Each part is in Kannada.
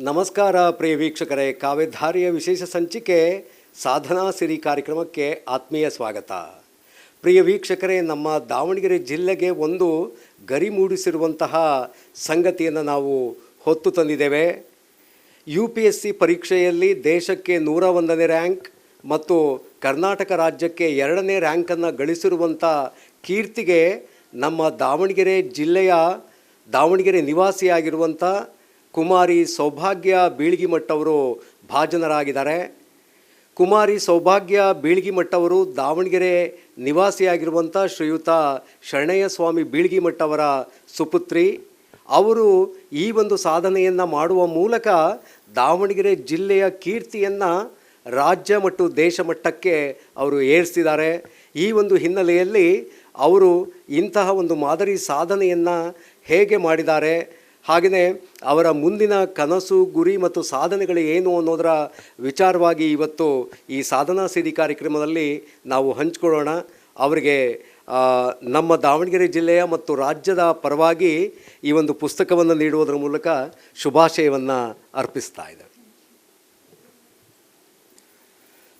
ನಮಸ್ಕಾರ ಪ್ರಿಯ ವೀಕ್ಷಕರೇ ಕಾವ್ಯಧಾರಿಯ ವಿಶೇಷ ಸಂಚಿಕೆ ಸಾಧನಾ ಸಿರಿ ಕಾರ್ಯಕ್ರಮಕ್ಕೆ ಆತ್ಮೀಯ ಸ್ವಾಗತ. ಪ್ರಿಯ ವೀಕ್ಷಕರೇ, ನಮ್ಮ ದಾವಣಗೆರೆ ಜಿಲ್ಲೆಗೆ ಒಂದು ಗರಿ ಮೂಡಿಸಿರುವಂತಹ ಸಂಗತಿಯನ್ನು ನಾವು ಹೊತ್ತು ತಂದಿದ್ದೇವೆ. ಯು ಪಿ ಎಸ್ ಸಿ ಪರೀಕ್ಷೆಯಲ್ಲಿ ದೇಶಕ್ಕೆ ನೂರ ಒಂದನೇ ರ್ಯಾಂಕ್ ಮತ್ತು ಕರ್ನಾಟಕ ರಾಜ್ಯಕ್ಕೆ ಎರಡನೇ ರ್ಯಾಂಕನ್ನು ಗಳಿಸಿರುವಂಥ ಕೀರ್ತಿಗೆ ನಮ್ಮ ದಾವಣಗೆರೆ ಜಿಲ್ಲೆಯ ದಾವಣಗೆರೆ ನಿವಾಸಿಯಾಗಿರುವಂಥ ಕುಮಾರಿ ಸೌಭಾಗ್ಯ ಬೀಳ್ಗಿಮಠವರು ಭಾಜನರಾಗಿದ್ದಾರೆ. ಕುಮಾರಿ ಸೌಭಾಗ್ಯ ಬೀಳ್ಗಿಮಟ್ಟವರು ದಾವಣಗೆರೆ ನಿವಾಸಿಯಾಗಿರುವಂಥ ಶ್ರೀಯುತ ಶರಣಯ್ಯ ಸ್ವಾಮಿ ಬೀಳ್ಗಿಮಠವರ ಅವರ ಸುಪುತ್ರಿ. ಅವರು ಈ ಒಂದು ಸಾಧನೆಯನ್ನು ಮಾಡುವ ಮೂಲಕ ದಾವಣಗೆರೆ ಜಿಲ್ಲೆಯ ಕೀರ್ತಿಯನ್ನು ರಾಜ್ಯ ಮತ್ತು ದೇಶ ಮಟ್ಟಕ್ಕೆ ಅವರು ಏರಿಸಿದ್ದಾರೆ ಈ ಒಂದು ಹಿನ್ನೆಲೆಯಲ್ಲಿ ಅವರು ಇಂತಹ ಒಂದು ಮಾದರಿ ಸಾಧನೆಯನ್ನು ಹೇಗೆ ಮಾಡಿದ್ದಾರೆ? ಹಾಗೆಯೇ ಅವರ ಮುಂದಿನ ಕನಸು, ಗುರಿ ಮತ್ತು ಸಾಧನೆಗಳು ಏನು ಅನ್ನೋದರ ವಿಚಾರವಾಗಿ ಇವತ್ತು ಈ ಸಾಧನಾ ಸಿರಿ ಕಾರ್ಯಕ್ರಮದಲ್ಲಿ ನಾವು ಹಂಚಿಕೊಳ್ಳೋಣ. ಅವರಿಗೆ ನಮ್ಮ ದಾವಣಗೆರೆ ಜಿಲ್ಲೆಯ ಮತ್ತು ರಾಜ್ಯದ ಪರವಾಗಿ ಈ ಒಂದು ಪುಸ್ತಕವನ್ನು ನೀಡುವುದರ ಮೂಲಕ ಶುಭಾಶಯವನ್ನು ಅರ್ಪಿಸ್ತಾ ಇದ್ದಾರೆ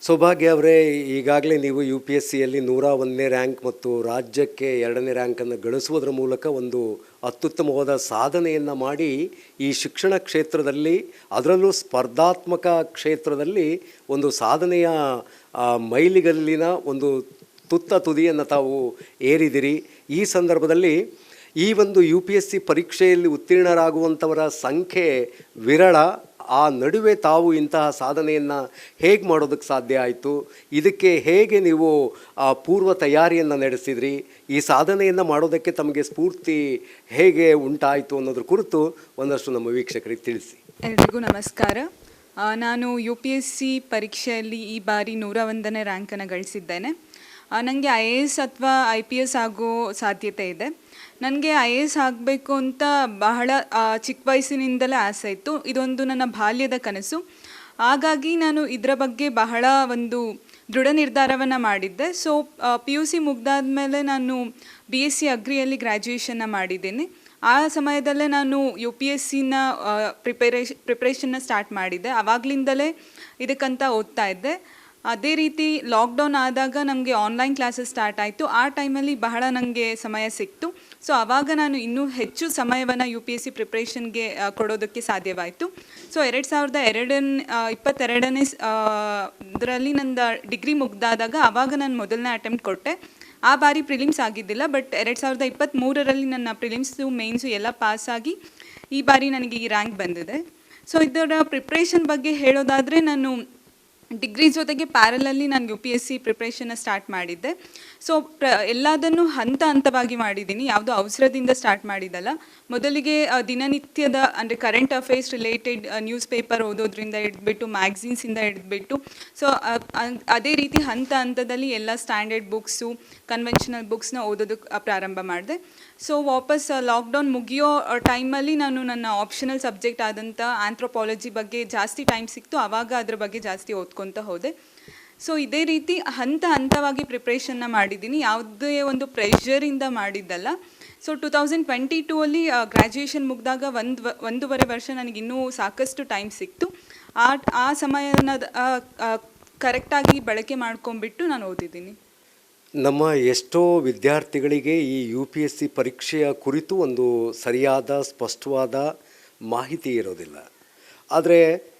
ಸೌಭಾಗ್ಯ ಅವರೇ, ಈಗಾಗಲೇ ನೀವು ಯು ಪಿ ಎಸ್ ಸಿಯಲ್ಲಿ ನೂರ ಒಂದನೇ ರ್ಯಾಂಕ್ ಮತ್ತು ರಾಜ್ಯಕ್ಕೆ ಎರಡನೇ ರ್ಯಾಂಕನ್ನು ಗಳಿಸುವುದರ ಮೂಲಕ ಒಂದು ಅತ್ಯುತ್ತಮವಾದ ಸಾಧನೆಯನ್ನು ಮಾಡಿ ಈ ಶಿಕ್ಷಣ ಕ್ಷೇತ್ರದಲ್ಲಿ, ಅದರಲ್ಲೂ ಸ್ಪರ್ಧಾತ್ಮಕ ಕ್ಷೇತ್ರದಲ್ಲಿ ಒಂದು ಸಾಧನೆಯ ಮೈಲಿಗಲ್ಲಿನ ಒಂದು ತುತ್ತ ತುದಿಯನ್ನು ತಾವು ಏರಿದಿರಿ. ಈ ಸಂದರ್ಭದಲ್ಲಿ ಈ ಒಂದು ಯು ಪಿ ಎಸ್ ಸಿ ಪರೀಕ್ಷೆಯಲ್ಲಿ ಉತ್ತೀರ್ಣರಾಗುವಂಥವರ ಸಂಖ್ಯೆ ವಿರಳ. ಆ ನಡುವೆ ತಾವು ಇಂತಹ ಸಾಧನೆಯನ್ನು ಹೇಗೆ ಮಾಡೋದಕ್ಕೆ ಸಾಧ್ಯ ಆಯಿತು? ಇದಕ್ಕೆ ಹೇಗೆ ನೀವು, ಆ, ಪೂರ್ವ ತಯಾರಿಯನ್ನು ನಡೆಸಿದ್ರಿ? ಈ ಸಾಧನೆಯನ್ನು ಮಾಡೋದಕ್ಕೆ ತಮಗೆ ಸ್ಫೂರ್ತಿ ಹೇಗೆ ಉಂಟಾಯಿತು ಅನ್ನೋದ್ರ ಕುರಿತು ಒಂದಷ್ಟು ನಮ್ಮ ವೀಕ್ಷಕರಿಗೆ ತಿಳಿಸಿ. ಎಲ್ರಿಗೂ ನಮಸ್ಕಾರ. ನಾನು ಯು ಪಿ ಎಸ್ ಸಿ ಪರೀಕ್ಷೆಯಲ್ಲಿ ಈ ಬಾರಿ ನೂರ ಒಂದನೇ ರ್ಯಾಂಕನ್ನು ಗಳಿಸಿದ್ದೇನೆ. ನನಗೆ ಐ ಎ ಎಸ್ ಅಥವಾ ಐ ಪಿ ಎಸ್ ಆಗೋ ಸಾಧ್ಯತೆ ಇದೆ. ನನಗೆ ಐ ಎ ಎಸ್ ಆಗಬೇಕು ಅಂತ ಬಹಳ ಚಿಕ್ಕ ವಯಸ್ಸಿನಿಂದಲೇ ಆಸೆ ಇತ್ತು. ಇದೊಂದು ನನ್ನ ಬಾಲ್ಯದ ಕನಸು. ಹಾಗಾಗಿ ನಾನು ಇದರ ಬಗ್ಗೆ ಬಹಳ ಒಂದು ದೃಢ ನಿರ್ಧಾರವನ್ನು ಮಾಡಿದ್ದೆ. ಸೊ ಪಿ ಯು ಸಿ ಮುಗ್ದಾದ್ಮೇಲೆ ನಾನು ಬಿ ಎಸ್ ಸಿ ಅಗ್ರಿಯಲ್ಲಿ ಗ್ರ್ಯಾಜುಯೇಷನ್ನ ಮಾಡಿದ್ದೇನೆ. ಆ ಸಮಯದಲ್ಲೇ ನಾನು ಯು ಪಿ ಎಸ್ ಸಿನ ಪ್ರಿಪರೇಷ್ ಪ್ರಿಪ್ರೇಷನ್ನ ಸ್ಟಾರ್ಟ್ ಮಾಡಿದ್ದೆ. ಆವಾಗಲಿಂದಲೇ ಇದಕ್ಕಂತ ಓದ್ತಾ ಇದ್ದೆ. ಅದೇ ರೀತಿ ಲಾಕ್ಡೌನ್ ಆದಾಗ ನಮಗೆ ಆನ್ಲೈನ್ ಕ್ಲಾಸಸ್ ಸ್ಟಾರ್ಟ್ ಆಯಿತು. ಆ ಟೈಮಲ್ಲಿ ಬಹಳ ನನಗೆ ಸಮಯ ಸಿಕ್ತು. ಸೊ ಆವಾಗ ನಾನು ಇನ್ನೂ ಹೆಚ್ಚು ಸಮಯವನ್ನು ಯು ಪಿ ಎಸ್ ಸಿ ಪ್ರಿಪ್ರೇಷನ್ಗೆ ಕೊಡೋದಕ್ಕೆ ಸಾಧ್ಯವಾಯಿತು. ಸೊ ಎರಡು ಸಾವಿರದ ಎರಡನೇ ಇಪ್ಪತ್ತೆರಡನೇ ಇದರಲ್ಲಿ ನಂದು ಡಿಗ್ರಿ ಮುಗ್ದಾದಾಗ ಆವಾಗ ನಾನು ಮೊದಲನೇ ಅಟೆಂಪ್ಟ್ ಕೊಟ್ಟೆ. ಆ ಬಾರಿ ಪ್ರಿಲಿಮ್ಸ್ ಆಗಿದ್ದಿಲ್ಲ ಬಟ್ ಎರಡು ಸಾವಿರದ ಇಪ್ಪತ್ತ್ಮೂರರಲ್ಲಿ ನನ್ನ ಪ್ರಿಲಿಮ್ಸು ಮೇನ್ಸು ಎಲ್ಲ ಪಾಸಾಗಿ ಈ ಬಾರಿ ನನಗೆ ಈ ರ್ಯಾಂಕ್ ಬಂದಿದೆ. ಸೊ ಇದರ ಪ್ರಿಪ್ರೇಷನ್ ಬಗ್ಗೆ ಹೇಳೋದಾದರೆ ನಾನು ಡಿಗ್ರಿ ಜೊತೆಗೆ ಪ್ಯಾರಲಲ್ಲಿ ನಾನು ಯು ಪಿ ಎಸ್ ಸಿ ಪ್ರಿಪ್ರೇಷನ್ನ ಸ್ಟಾರ್ಟ್ ಮಾಡಿದ್ದೆ. ಸೊ ಪ್ರ, ಎಲ್ಲದನ್ನು ಹಂತ ಹಂತವಾಗಿ ಮಾಡಿದ್ದೀನಿ. ಯಾವುದೋ ಅವಸರದಿಂದ ಸ್ಟಾರ್ಟ್ ಮಾಡಿದ್ದಲ್ಲ. ಮೊದಲಿಗೆ ದಿನನಿತ್ಯದ, ಅಂದರೆ current affairs related news paper ಓದೋದ್ರಿಂದ ಹಿಡಿದ್ಬಿಟ್ಟು ಮ್ಯಾಗ್ಝಿನ್ಸಿಂದ ಹಿಡಿದ್ಬಿಟ್ಟು ಸೊ ಅದೇ ರೀತಿ ಹಂತ ಹಂತದಲ್ಲಿ ಎಲ್ಲ ಸ್ಟ್ಯಾಂಡರ್ಡ್ ಬುಕ್ಸು ಕನ್ವೆನ್ಷನಲ್ ಬುಕ್ಸ್ನ ಓದೋದಕ್ಕೆ ಪ್ರಾರಂಭ ಮಾಡಿದೆ. ಸೊ ವಾಪಸ್ ಲಾಕ್ಡೌನ್ ಮುಗಿಯೋ ಟೈಮಲ್ಲಿ ನಾನು ನನ್ನ ಆಪ್ಷನಲ್ ಸಬ್ಜೆಕ್ಟ್ ಆದಂಥ ಆಂಥ್ರೋಪಾಲಜಿ ಬಗ್ಗೆ ಜಾಸ್ತಿ ಟೈಮ್ ಸಿಕ್ತು. ಆವಾಗ ಅದ್ರ ಬಗ್ಗೆ ಜಾಸ್ತಿ ಓದ್ಕೊತ ಹೋದೆ. ಸೊ ಇದೇ ರೀತಿ ಹಂತ ಹಂತವಾಗಿ ಪ್ರಿಪ್ರೇಷನ್ನ ಮಾಡಿದ್ದೀನಿ. ಯಾವುದೇ ಒಂದು ಪ್ರೆಷರಿಂದ ಮಾಡಿದ್ದಲ್ಲ. So two thousand twenty two ಅಲ್ಲಿ ಗ್ರ್ಯಾಜುಯೇಷನ್ ಮುಗಿದಾಗ ಒಂದು ಒಂದೂವರೆ ವರ್ಷ ನನಗೆ ಇನ್ನೂ ಸಾಕಷ್ಟು ಟೈಮ್ ಸಿಕ್ತು. ಆ ಆ ಸಮಯನ ಕರೆಕ್ಟಾಗಿ ಬಳಕೆ ಮಾಡ್ಕೊಂಡ್ಬಿಟ್ಟು ನಾನು ಓದಿದ್ದೀನಿ. ನಮ್ಮ ಎಷ್ಟೋ ವಿದ್ಯಾರ್ಥಿಗಳಿಗೆ ಈ ಯು ಪಿ ಎಸ್ ಸಿ ಪರೀಕ್ಷೆಯ ಕುರಿತು ಒಂದು ಸರಿಯಾದ, ಸ್ಪಷ್ಟವಾದ ಮಾಹಿತಿ ಇರೋದಿಲ್ಲ. ಆದರೆ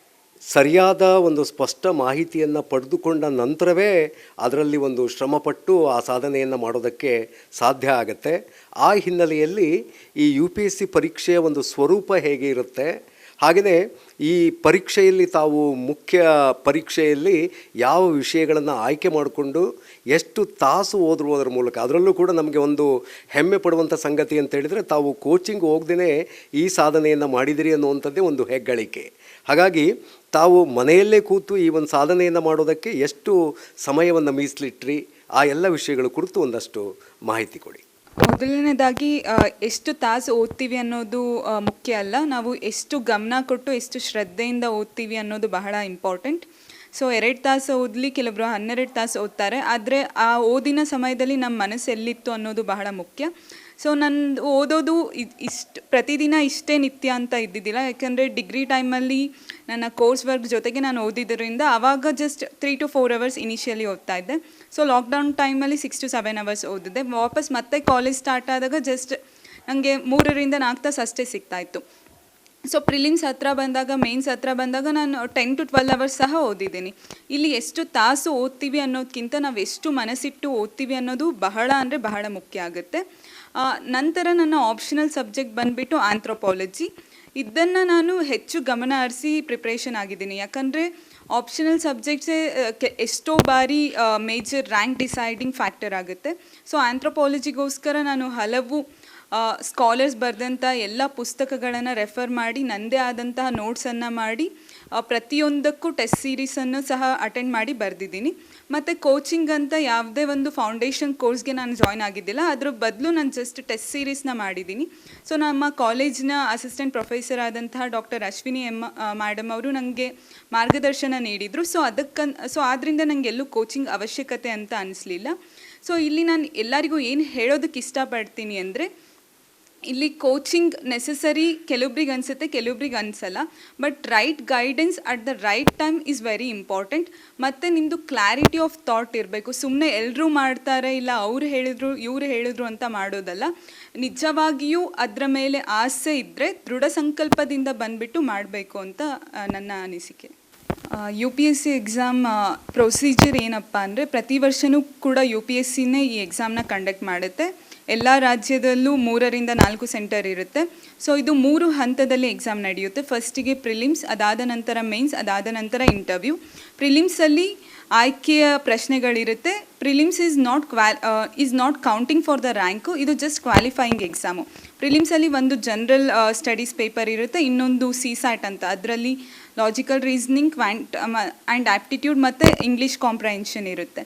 ಸರಿಯಾದ ಒಂದು ಸ್ಪಷ್ಟ ಮಾಹಿತಿಯನ್ನು ಪಡೆದುಕೊಂಡ ನಂತರವೇ ಅದರಲ್ಲಿ ಒಂದು ಶ್ರಮಪಟ್ಟು ಆ ಸಾಧನೆಯನ್ನು ಮಾಡೋದಕ್ಕೆ ಸಾಧ್ಯ ಆಗುತ್ತೆ. ಆ ಹಿನ್ನೆಲೆಯಲ್ಲಿ ಈ ಯು ಪಿ ಎಸ್ ಸಿ ಪರೀಕ್ಷೆಯ ಒಂದು ಸ್ವರೂಪ ಹೇಗೆ ಇರುತ್ತೆ? ಹಾಗೆಯೇ ಈ ಪರೀಕ್ಷೆಯಲ್ಲಿ ತಾವು ಮುಖ್ಯ ಪರೀಕ್ಷೆಯಲ್ಲಿ ಯಾವ ವಿಷಯಗಳನ್ನು ಆಯ್ಕೆ ಮಾಡಿಕೊಂಡು ಎಷ್ಟು ತಾಸು ಓದಿರುವುದರ ಮೂಲಕ. ಅದರಲ್ಲೂ ಕೂಡ ನಮಗೆ ಒಂದು ಹೆಮ್ಮೆ ಪಡುವಂಥ ಸಂಗತಿ ಅಂತ ಹೇಳಿದರೆ ತಾವು ಕೋಚಿಂಗ್ ಹೋಗ್ದೇ ಈ ಸಾಧನೆಯನ್ನು ಮಾಡಿದಿರಿ ಅನ್ನುವಂಥದ್ದೇ ಒಂದು ಹೆಗ್ಗಳಿಕೆ. ಹಾಗಾಗಿ ತಾವು ಮನೆಯಲ್ಲೇ ಕೂತು ಈ ಒಂದು ಸಾಧನೆಯನ್ನು ಮಾಡೋದಕ್ಕೆ ಎಷ್ಟು ಸಮಯವನ್ನು ಮೀಸಲಿಟ್ರಿ? ಆ ಎಲ್ಲ ವಿಷಯಗಳ ಕುರಿತು ಒಂದಷ್ಟು ಮಾಹಿತಿ ಕೊಡಿ. ಮೊದಲನೇದಾಗಿ ಎಷ್ಟು ತಾಸು ಓದ್ತೀವಿ ಅನ್ನೋದು ಮುಖ್ಯ ಅಲ್ಲ. ನಾವು ಎಷ್ಟು ಗಮನ ಕೊಟ್ಟು ಎಷ್ಟು ಶ್ರದ್ಧೆಯಿಂದ ಓದ್ತೀವಿ ಅನ್ನೋದು ಬಹಳ ಇಂಪಾರ್ಟೆಂಟ್. ಸೊ ಎರಡು ತಾಸು ಓದಲಿ ಕೆಲವರು ಹನ್ನೆರಡು ತಾಸು ಓದ್ತಾರೆ. ಆದರೆ ಆ ಓದಿನ ಸಮಯದಲ್ಲಿ ನಮ್ಮ ಮನಸ್ಸು ಎಲ್ಲಿತ್ತು ಅನ್ನೋದು ಬಹಳ ಮುಖ್ಯ. ಸೊ ನಂದು ಓದೋದು ಇಷ್ಟು, ಪ್ರತಿದಿನ ಇಷ್ಟೇ ನಿತ್ಯ ಅಂತ ಇದ್ದಿದ್ದಿಲ್ಲ. ಯಾಕೆಂದರೆ ಡಿಗ್ರಿ ಟೈಮಲ್ಲಿ ನನ್ನ ಕೋರ್ಸ್ ವರ್ಕ್ ಜೊತೆಗೆ ನಾನು ಓದಿದ್ದರಿಂದ ಆವಾಗ just three to four hours initially ಓದ್ತಾ ಇದ್ದೆ. ಸೊ ಲಾಕ್ಡೌನ್ ಟೈಮಲ್ಲಿ ಸಿಕ್ಸ್ ಟು ಸೆವೆನ್ ಅವರ್ಸ್ ಓದಿದ್ದೆ. ವಾಪಸ್ ಮತ್ತೆ ಕಾಲೇಜ್ ಸ್ಟಾರ್ಟ್ ಆದಾಗ ಜಸ್ಟ್ ನನಗೆ ಮೂರರಿಂದ ನಾಲ್ಕು ತಾಸು ಅಷ್ಟೇ ಸಿಗ್ತಾಯಿತ್ತು ಸೊ ಪ್ರಿಲಿಮ್ಸ್ ಹತ್ರ ಬಂದಾಗ ಮೇನ್ಸ್ ಹತ್ರ ಬಂದಾಗ ನಾನು ಟೆನ್ ಟು ಟ್ವೆಲ್ ಅವರ್ಸ್ ಸಹ ಓದಿದ್ದೀನಿ. ಇಲ್ಲಿ ಎಷ್ಟು ತಾಸು ಓದ್ತೀವಿ ಅನ್ನೋದಕ್ಕಿಂತ ನಾವು ಎಷ್ಟು ಮನಸ್ಸಿಟ್ಟು ಓದ್ತೀವಿ ಅನ್ನೋದು ಬಹಳ ಅಂದರೆ ಬಹಳ ಮುಖ್ಯ ಆಗುತ್ತೆ. ನಂತರ ನನ್ನ ಆಪ್ಷನಲ್ ಸಬ್ಜೆಕ್ಟ್ ಬಂದುಬಿಟ್ಟು ಆಂಥ್ರೋಪಾಲಜಿ ಇದನ್ನು ನಾನು ಹೆಚ್ಚು ಗಮನ ಹರಿಸಿ ಪ್ರಿಪ್ರೇಷನ್ ಆಗಿದ್ದೀನಿ. ಯಾಕಂದರೆ ಆಪ್ಷನಲ್ ಸಬ್ಜೆಕ್ಟ್ಸೇ ಎಷ್ಟೋ ಬಾರಿ ಮೇಜರ್ ರ್ಯಾಂಕ್ ಡಿಸೈಡಿಂಗ್ ಫ್ಯಾಕ್ಟರ್ ಆಗುತ್ತೆ. ಸೊ ಆಂಥ್ರೋಪಾಲಜಿಗೋಸ್ಕರ ನಾನು ಹಲವು ಸ್ಕಾಲರ್ಸ್ ಬರೆದಂಥ ಎಲ್ಲ ಪುಸ್ತಕಗಳನ್ನು ರೆಫರ್ ಮಾಡಿ ನನ್ನದೇ ಆದಂತಹ ನೋಟ್ಸನ್ನು ಮಾಡಿ ಪ್ರತಿಯೊಂದಕ್ಕೂ ಟೆಸ್ಟ್ ಸೀರೀಸನ್ನು ಸಹ ಅಟೆಂಡ್ ಮಾಡಿ ಬರೆದಿದ್ದೀನಿ. ಮತ್ತು ಕೋಚಿಂಗ್ ಅಂತ ಯಾವುದೇ ಒಂದು ಫೌಂಡೇಶನ್ ಕೋರ್ಸ್ಗೆ ನಾನು ಜಾಯ್ನ್ ಆಗಿದ್ದಿಲ್ಲ ಅದ್ರ ಬದಲು ನಾನು ಜಸ್ಟ್ ಟೆಸ್ಟ್ ಸೀರೀಸ್ನ ಮಾಡಿದ್ದೀನಿ. ಸೊ ನಮ್ಮ ಕಾಲೇಜ್ನ ಅಸಿಸ್ಟೆಂಟ್ ಪ್ರೊಫೆಸರ್ ಆದಂತಹ ಡಾಕ್ಟರ್ ಅಶ್ವಿನಿ ಎಮ್ಮ ಮ್ಯಾಡಮ್ ಅವರು ನನಗೆ ಮಾರ್ಗದರ್ಶನ ನೀಡಿದರು. ಸೊ ಅದಕ್ಕನ್ ಸೊ ಆದ್ದರಿಂದ ನನಗೆ ಎಲ್ಲೂ ಕೋಚಿಂಗ್ ಅವಶ್ಯಕತೆ ಅಂತ ಅನಿಸ್ಲಿಲ್ಲ. ಸೊ ಇಲ್ಲಿ ನಾನು ಎಲ್ಲರಿಗೂ ಏನು ಹೇಳೋದಕ್ಕೆ ಇಷ್ಟಪಡ್ತೀನಿ ಅಂದರೆ ಇಲ್ಲಿ ಕೋಚಿಂಗ್ ನೆಸೆಸರಿ ಕೆಲವೊಬ್ರಿಗೆ ಅನಿಸುತ್ತೆ ಕೆಲವೊಬ್ರಿಗೆ ಅನಿಸಲ್ಲ. But right guidance at the right time is very important ಮತ್ತು ನಿಮ್ಮದು ಕ್ಲಾರಿಟಿ ಆಫ್ ಥಾಟ್ ಇರಬೇಕು. ಸುಮ್ಮನೆ ಎಲ್ಲರೂ ಮಾಡ್ತಾರೆ ಇಲ್ಲ ಅವ್ರು ಹೇಳಿದ್ರು, ಇವರು ಹೇಳಿದ್ರು ಅಂತ ಮಾಡೋದಲ್ಲ. ನಿಜವಾಗಿಯೂ ಅದರ ಮೇಲೆ ಆಸೆ ಇದ್ದರೆ ದೃಢ ಸಂಕಲ್ಪದಿಂದ ಬಂದುಬಿಟ್ಟು ಮಾಡಬೇಕು ಅಂತ ನನ್ನ ಅನಿಸಿಕೆ. U P S C exam procedure ಏನಪ್ಪ ಅಂದರೆ ಪ್ರತಿ ವರ್ಷವೂ ಕೂಡ ಯು ಪಿ ಎಸ್ ಸಿನೇ ಈ ಎಕ್ಸಾಮ್ನ ಕಂಡಕ್ಟ್ ಮಾಡುತ್ತೆ. ಎಲ್ಲ ರಾಜ್ಯದಲ್ಲೂ ಮೂರರಿಂದ ನಾಲ್ಕು ಸೆಂಟರ್ ಇರುತ್ತೆ. ಸೊ ಇದು ಮೂರು ಹಂತದಲ್ಲಿ ಎಕ್ಸಾಮ್ ನಡೆಯುತ್ತೆ. ಫಸ್ಟಿಗೆ ಪ್ರಿಲಿಮ್ಸ್ ಅದಾದ ನಂತರ ಮೇನ್ಸ್ ಅದಾದ ನಂತರ ಇಂಟರ್ವ್ಯೂ ಪ್ರಿಲಿಮ್ಸಲ್ಲಿ ಆಯ್ಕೆಯ ಪ್ರಶ್ನೆಗಳಿರುತ್ತೆ. Prelims is not ಕ್ವಾಲ್ is not counting for the rank ಇದು ಜಸ್ಟ್ ಕ್ವಾಲಿಫೈಯಿಂಗ್ ಎಕ್ಸಾಮು ಪ್ರಿಲಿಮ್ಸಲ್ಲಿ ಒಂದು ಜನರಲ್ ಸ್ಟಡೀಸ್ ಪೇಪರ್ ಇರುತ್ತೆ. ಇನ್ನೊಂದು ಸಿ ಸ್ಯಾಟ್ ಅಂತ. ಅದರಲ್ಲಿ logical reasoning quant and aptitude ಮತ್ತು ಇಂಗ್ಲೀಷ್ ಕಾಂಪ್ರಹೆನ್ಷನ್ ಇರುತ್ತೆ.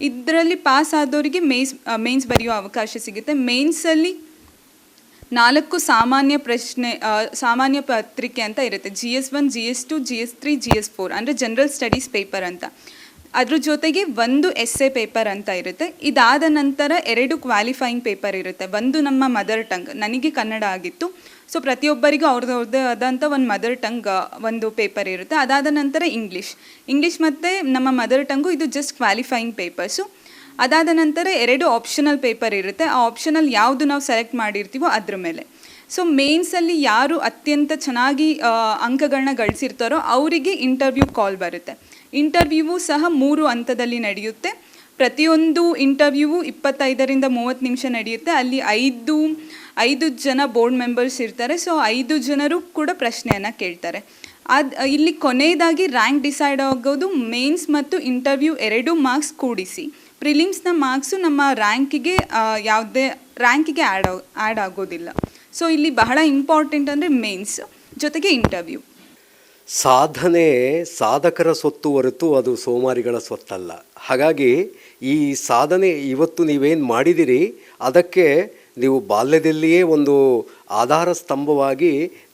ಇದರಲ್ಲಿ ಪಾಸ್ ಆದವರಿಗೆ ಮೇನ್ಸ್ ಮೇನ್ಸ್ ಬರೆಯೋ ಅವಕಾಶ ಸಿಗುತ್ತೆ. ಮೇನ್ಸಲ್ಲಿ ನಾಲ್ಕು ಸಾಮಾನ್ಯ ಪ್ರಶ್ನೆ ಆ, ಸಾಮಾನ್ಯ ಪತ್ರಿಕೆ ಅಂತ ಇರುತ್ತೆ. G S one G S two G S three G S four ಅಂದರೆ ಜನರಲ್ ಸ್ಟಡೀಸ್ ಪೇಪರ್ ಅಂತ. ಅದ್ರ ಜೊತೆಗೆ ಒಂದು ಎಸ್ ಎ ಪೇಪರ್ ಅಂತ ಇರುತ್ತೆ. ಇದಾದ ನಂತರ ಎರಡು ಕ್ವಾಲಿಫೈಯಿಂಗ್ ಪೇಪರ್ ಇರುತ್ತೆ. ಒಂದು ನಮ್ಮ ಮದರ್ ಟಂಗ್ ನನಗೆ ಕನ್ನಡ ಆಗಿತ್ತು. ಸೊ ಪ್ರತಿಯೊಬ್ಬರಿಗೂ ಅವ್ರದ್ದು ಅವ್ರದ್ದೇ ಆದಂಥ ಒಂದು ಮದರ್ ಟಂಗ್ ಒಂದು ಪೇಪರ್ ಇರುತ್ತೆ. ಅದಾದ ನಂತರ ಇಂಗ್ಲೀಷ್ ಇಂಗ್ಲೀಷ್ ಮತ್ತು ನಮ್ಮ ಮದರ್ ಟಂಗು ಇದು ಜಸ್ಟ್ ಕ್ವಾಲಿಫೈಯಿಂಗ್ ಪೇಪರ್ಸು ಅದಾದ ನಂತರ ಎರಡು ಆಪ್ಷನಲ್ ಪೇಪರ್ ಇರುತ್ತೆ. ಆ ಆಪ್ಷನಲ್ ಯಾವುದು ನಾವು ಸೆಲೆಕ್ಟ್ ಮಾಡಿರ್ತೀವೋ ಅದ್ರ ಮೇಲೆ. ಸೊ ಮೇನ್ಸಲ್ಲಿ ಯಾರು ಅತ್ಯಂತ ಚೆನ್ನಾಗಿ ಅಂಕಗಳನ್ನ ಗಳಿಸಿರ್ತಾರೋ ಅವರಿಗೆ ಇಂಟರ್ವ್ಯೂ ಕಾಲ್ ಬರುತ್ತೆ. ಇಂಟರ್ವ್ಯೂವು ಸಹ ಮೂರು ಹಂತದಲ್ಲಿ ನಡೆಯುತ್ತೆ. ಪ್ರತಿಯೊಂದು ಇಂಟರ್ವ್ಯೂವು ಇಪ್ಪತ್ತೈದರಿಂದ ಮೂವತ್ತು ನಿಮಿಷ ನಡೆಯುತ್ತೆ. ಅಲ್ಲಿ ಐದು ಐದು ಜನ ಬೋರ್ಡ್ ಮೆಂಬರ್ಸ್ ಇರ್ತಾರೆ. ಸೊ, ಐದು ಜನರು ಕೂಡ ಪ್ರಶ್ನೆಯನ್ನು ಕೇಳ್ತಾರೆ. ಅದು, ಇಲ್ಲಿ ಕೊನೆಯದಾಗಿ ರ್ಯಾಂಕ್ ಡಿಸೈಡ್ ಆಗೋದು ಮೇನ್ಸ್ ಮತ್ತು ಇಂಟರ್ವ್ಯೂ ಎರಡು ಮಾರ್ಕ್ಸ್ ಕೂಡಿಸಿ. ಪ್ರಿಲಿಮ್ಸ್ನ ಮಾರ್ಕ್ಸು ನಮ್ಮ ರ್ಯಾಂಕಿಗೆ ಯಾವುದೇ ರ್ಯಾಂಕಿಗೆ ಆ್ಯಡ್ ಆ್ಯಡ್ ಆಗೋದಿಲ್ಲ. ಸೊ, ಇಲ್ಲಿ ಬಹಳ ಇಂಪಾರ್ಟೆಂಟ್ ಅಂದರೆ ಮೇನ್ಸ್ ಜೊತೆಗೆ ಇಂಟರ್ವ್ಯೂ. ಸಾಧನೆ ಸಾಧಕರ ಸೊತ್ತು ಹೊರತು ಅದು ಸೋಮಾರಿಗಳ ಸ್ವತ್ತಲ್ಲ ಹಾಗಾಗಿ ಈ ಸಾಧನೆ ಇವತ್ತು ನೀವೇನು ಮಾಡಿದಿರಿ, ಅದಕ್ಕೆ ನೀವು ಬಾಲ್ಯದಲ್ಲಿಯೇ ಒಂದು ಆಧಾರ ಸ್ತಂಭವಾಗಿ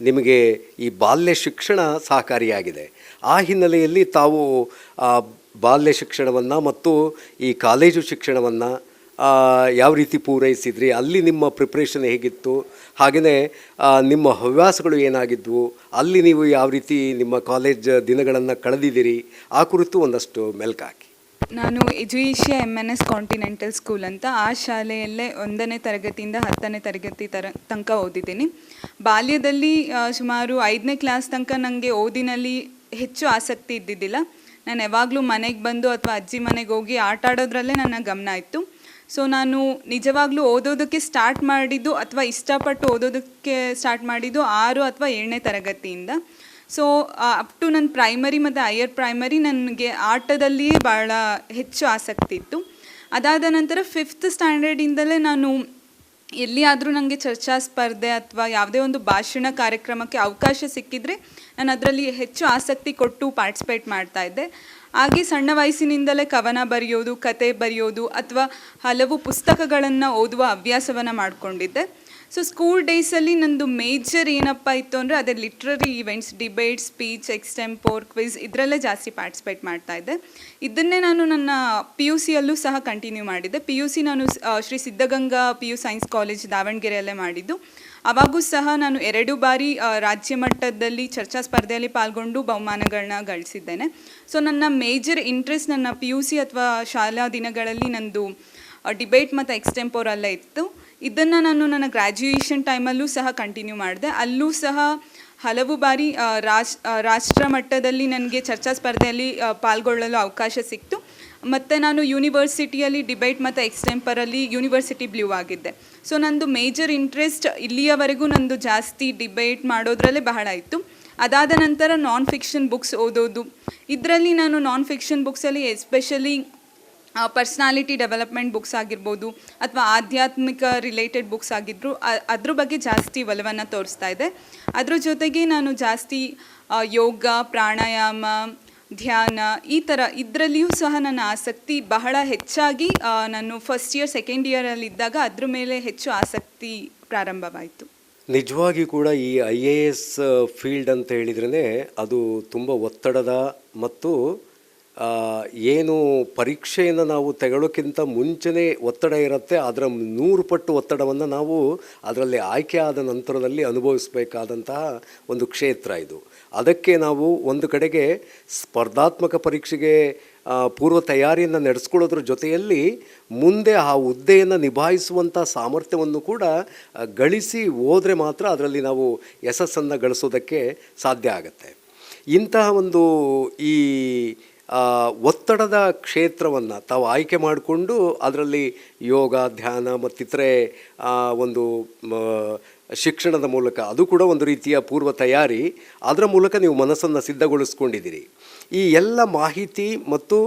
ನಿಮಗೆ ಈ ಬಾಲ್ಯ ಶಿಕ್ಷಣ ಸಹಕಾರಿಯಾಗಿದೆ. ಆ ಹಿನ್ನೆಲೆಯಲ್ಲಿ ತಾವು ಬಾಲ್ಯ ಶಿಕ್ಷಣವನ್ನು ಮತ್ತು ಈ ಕಾಲೇಜು ಶಿಕ್ಷಣವನ್ನು ಯಾವ ರೀತಿ ಪೂರೈಸಿದ್ರಿ, ಅಲ್ಲಿ ನಿಮ್ಮ ಪ್ರಿಪ್ರೇಷನ್ ಹೇಗಿತ್ತು ಹಾಗೆಯೇ ನಿಮ್ಮ ಹವ್ಯಾಸಗಳು ಏನಾಗಿದ್ವು? ಅಲ್ಲಿ ನೀವು ಯಾವ ರೀತಿ ನಿಮ್ಮ ಕಾಲೇಜ್ ದಿನಗಳನ್ನು ಕಳೆದಿದ್ದೀರಿ? ಆ ಕುರಿತು ಒಂದಷ್ಟು ಮೆಲ್ಕಾಕಿ ನಾನು ಎಜುಯೇಷಿಯಾ M N S continental school ಅಂತ ಆ ಶಾಲೆಯಲ್ಲೇ ಒಂದನೇ ತರಗತಿಯಿಂದ ಹತ್ತನೇ ತರಗತಿ ತರ ತನಕ ಓದಿದ್ದೀನಿ. ಬಾಲ್ಯದಲ್ಲಿ ಸುಮಾರು ಐದನೇ ಕ್ಲಾಸ್ ತನಕ ನನಗೆ ಓದಿನಲ್ಲಿ ಹೆಚ್ಚು ಆಸಕ್ತಿ ಇದ್ದಿದ್ದಿಲ್ಲ. ನಾನು ಯಾವಾಗಲೂ ಮನೆಗೆ ಬಂದು ಅಥವಾ ಅಜ್ಜಿ ಮನೆಗೆ ಹೋಗಿ ಆಟ ಆಡೋದ್ರಲ್ಲೇ ನನ್ನ ಗಮನ ಇತ್ತು. ಸೊ ನಾನು ನಿಜವಾಗ್ಲೂ ಓದೋದಕ್ಕೆ ಸ್ಟಾರ್ಟ್ ಮಾಡಿದ್ದು ಅಥವಾ ಇಷ್ಟಪಟ್ಟು ಓದೋದಕ್ಕೆ ಸ್ಟಾರ್ಟ್ ಮಾಡಿದ್ದು ಆರು ಅಥವಾ ಏಳನೇ ತರಗತಿಯಿಂದ. ಸೊ ಅಪ್ ಟು ನನ್ನ ಪ್ರೈಮರಿ ಮತ್ತು ಹೈಯರ್ ಪ್ರೈಮರಿ ನನಗೆ ಆಟದಲ್ಲಿಯೇ ಭಾಳ ಹೆಚ್ಚು ಆಸಕ್ತಿ ಇತ್ತು. ಅದಾದ ನಂತರ ಫಿಫ್ತ್ ಸ್ಟ್ಯಾಂಡರ್ಡಿಂದಲೇ ನಾನು ಎಲ್ಲಿಯಾದರೂ ನನಗೆ ಚರ್ಚಾ ಸ್ಪರ್ಧೆ ಅಥವಾ ಯಾವುದೇ ಒಂದು ಭಾಷಣ ಕಾರ್ಯಕ್ರಮಕ್ಕೆ ಅವಕಾಶ ಸಿಕ್ಕಿದರೆ ನಾನು ಅದರಲ್ಲಿ ಹೆಚ್ಚು ಆಸಕ್ತಿ ಕೊಟ್ಟು ಪಾರ್ಟಿಸಿಪೇಟ್ ಮಾಡ್ತಾ ಇದ್ದೆ. ಹಾಗೆ ಸಣ್ಣ ವಯಸ್ಸಿನಿಂದಲೇ ಕವನ ಬರೆಯೋದು ಕತೆ ಬರೆಯೋದು ಅಥವಾ ಹಲವು ಪುಸ್ತಕಗಳನ್ನು ಓದುವ ಹವ್ಯಾಸವನ್ನು ಮಾಡಿಕೊಂಡಿದ್ದೆ. ಸೊ ಸ್ಕೂಲ್ ಡೇಸಲ್ಲಿ ನಂದು ಮೇಜರ್ ಏನಪ್ಪ ಇತ್ತು ಅಂದರೆ ಅದೇ literary events debate speech extempore quiz ಇದರಲ್ಲೇ ಜಾಸ್ತಿ ಪಾರ್ಟಿಸಿಪೇಟ್ ಮಾಡ್ತಾ ಇದ್ದೆ. ಇದನ್ನೇ ನಾನು ನನ್ನ ಪಿ ಯು ಸಿಯಲ್ಲೂ ಸಹ ಕಂಟಿನ್ಯೂ ಮಾಡಿದ್ದೆ. ಪಿ ಯು ಸಿ ನಾನು Shri Siddaganga P U science college ದಾವಣಗೆರೆಯಲ್ಲೇ ಮಾಡಿದ್ದು. ಅವಾಗೂ ಸಹ ನಾನು ಎರಡು ಬಾರಿ ರಾಜ್ಯ ಮಟ್ಟದಲ್ಲಿ ಚರ್ಚಾ ಸ್ಪರ್ಧೆಯಲ್ಲಿ ಪಾಲ್ಗೊಂಡು ಬಹುಮಾನಗಳನ್ನ ಗಳಿಸಿದ್ದೇನೆ. ಸೊ ನನ್ನ ಮೇಜರ್ ಇಂಟ್ರೆಸ್ಟ್ ನನ್ನ ಪಿ ಯು ಸಿ ಅಥವಾ ಶಾಲಾ ದಿನಗಳಲ್ಲಿ ನಂದು ಡಿಬೇಟ್ ಮತ್ತು ಎಕ್ಸ್ಟೆಂಪೋರಲ್ಲೇ ಇತ್ತು. ಇದನ್ನು ನಾನು ನನ್ನ ಗ್ರ್ಯಾಜುಯೇಷನ್ ಟೈಮಲ್ಲೂ ಸಹ ಕಂಟಿನ್ಯೂ ಮಾಡಿದೆ. ಅಲ್ಲೂ ಸಹ ಹಲವು ಬಾರಿ ರಾಷ್ ರಾಷ್ಟ್ರ ಮಟ್ಟದಲ್ಲಿ ನನಗೆ ಚರ್ಚಾ ಸ್ಪರ್ಧೆಯಲ್ಲಿ ಪಾಲ್ಗೊಳ್ಳಲು ಅವಕಾಶ ಸಿಕ್ತು. ಮತ್ತು ನಾನು ಯೂನಿವರ್ಸಿಟಿಯಲ್ಲಿ ಡಿಬೇಟ್ ಮತ್ತು ಎಕ್ಸ್ಟೆಂಪರಲ್ಲಿ ಯೂನಿವರ್ಸಿಟಿ ಬ್ಲೂ ಆಗಿದ್ದೆ. ಸೊ ನಂದು ಮೇಜರ್ ಇಂಟ್ರೆಸ್ಟ್ ಇಲ್ಲಿಯವರೆಗೂ ನಂದು ಜಾಸ್ತಿ ಡಿಬೇಟ್ ಮಾಡೋದ್ರಲ್ಲೇ ಬಹಳ ಇತ್ತು. ಅದಾದ ನಂತರ ನಾನ್ ಫಿಕ್ಷನ್ ಬುಕ್ಸ್ ಓದೋದು. ಇದರಲ್ಲಿ ನಾನು ನಾನ್ ಫಿಕ್ಷನ್ ಬುಕ್ಸಲ್ಲಿ ಎಸ್ಪೆಷಲಿ ಪರ್ಸ್ನಾಲಿಟಿ ಡೆವಲಪ್ಮೆಂಟ್ ಬುಕ್ಸ್ ಆಗಿರ್ಬೋದು ಅಥವಾ ಆಧ್ಯಾತ್ಮಿಕ ರಿಲೇಟೆಡ್ ಬುಕ್ಸ್ ಆಗಿದ್ದರು ಅದ್ರ ಬಗ್ಗೆ ಜಾಸ್ತಿ ಒಲವನ್ನು ತೋರಿಸ್ತಾ ಇದೆ. ಅದ್ರ ಜೊತೆಗೆ ನಾನು ಜಾಸ್ತಿ ಯೋಗ, ಪ್ರಾಣಾಯಾಮ, ಧ್ಯಾನ ಈ ಥರ ಇದರಲ್ಲಿಯೂ ಸಹ ನನ್ನ ಆಸಕ್ತಿ ಬಹಳ ಹೆಚ್ಚಾಗಿ ನಾನು ಫಸ್ಟ್ ಇಯರ್ ಸೆಕೆಂಡ್ ಇಯರಲ್ಲಿದ್ದಾಗ ಅದ್ರ ಮೇಲೆ ಹೆಚ್ಚು ಆಸಕ್ತಿ ಪ್ರಾರಂಭವಾಯಿತು. ನಿಜವಾಗಿ ಕೂಡ ಈ ಐ ಎ ಎಸ್ ಫೀಲ್ಡ್ ಅಂತ ಹೇಳಿದ್ರೇ ಅದು ತುಂಬ ಒತ್ತಡದ ಮತ್ತು ಏನು ಪರೀಕ್ಷೆಯನ್ನು ನಾವು ತೆಗೊಳ್ಳೋಕ್ಕಿಂತ ಮುಂಚೆನೇ ಒತ್ತಡ ಇರುತ್ತೆ ಅದರ ನೂರು ಪಟ್ಟು ಒತ್ತಡವನ್ನು ನಾವು ಅದರಲ್ಲಿ ಆಯ್ಕೆ ಆದ ನಂತರದಲ್ಲಿ ಅನುಭವಿಸಬೇಕಾದಂತಹ ಒಂದು ಕ್ಷೇತ್ರ ಇದು. ಅದಕ್ಕೆ ನಾವು ಒಂದು ಕಡೆಗೆ ಸ್ಪರ್ಧಾತ್ಮಕ ಪರೀಕ್ಷೆಗೆ ಪೂರ್ವ ತಯಾರಿಯನ್ನು ನಡೆಸ್ಕೊಳ್ಳೋದ್ರ ಜೊತೆಯಲ್ಲಿ ಮುಂದೆ ಆ ಹುದ್ದೆಯನ್ನು ನಿಭಾಯಿಸುವಂಥ ಸಾಮರ್ಥ್ಯವನ್ನು ಕೂಡ ಗಳಿಸಿ ಹೋದರೆ ಮಾತ್ರ ಅದರಲ್ಲಿ ನಾವು ಯಶಸ್ಸನ್ನು ಗಳಿಸೋದಕ್ಕೆ ಸಾಧ್ಯ ಆಗುತ್ತೆ. ಇಂತಹ ಒಂದು ಈ ಒತ್ತಡದ ಕ್ಷೇತ್ರವನ್ನು ತಾವು ಆಯ್ಕೆ ಮಾಡಿಕೊಂಡು ಅದರಲ್ಲಿ ಯೋಗ, ಧ್ಯಾನ ಮತ್ತಿತರೆ ಒಂದು ಶಿಕ್ಷಣದ ಮೂಲಕ ಅದು ಕೂಡ ಒಂದು ರೀತಿಯ ಪೂರ್ವ ತಯಾರಿ. ಅದರ ಮೂಲಕ ನೀವು ಮನಸ್ಸನ್ನು ಸಿದ್ಧಗೊಳಿಸ್ಕೊಂಡಿದ್ದೀರಿ. ಈ ಎಲ್ಲ ಮಾಹಿತಿ ಮತ್ತು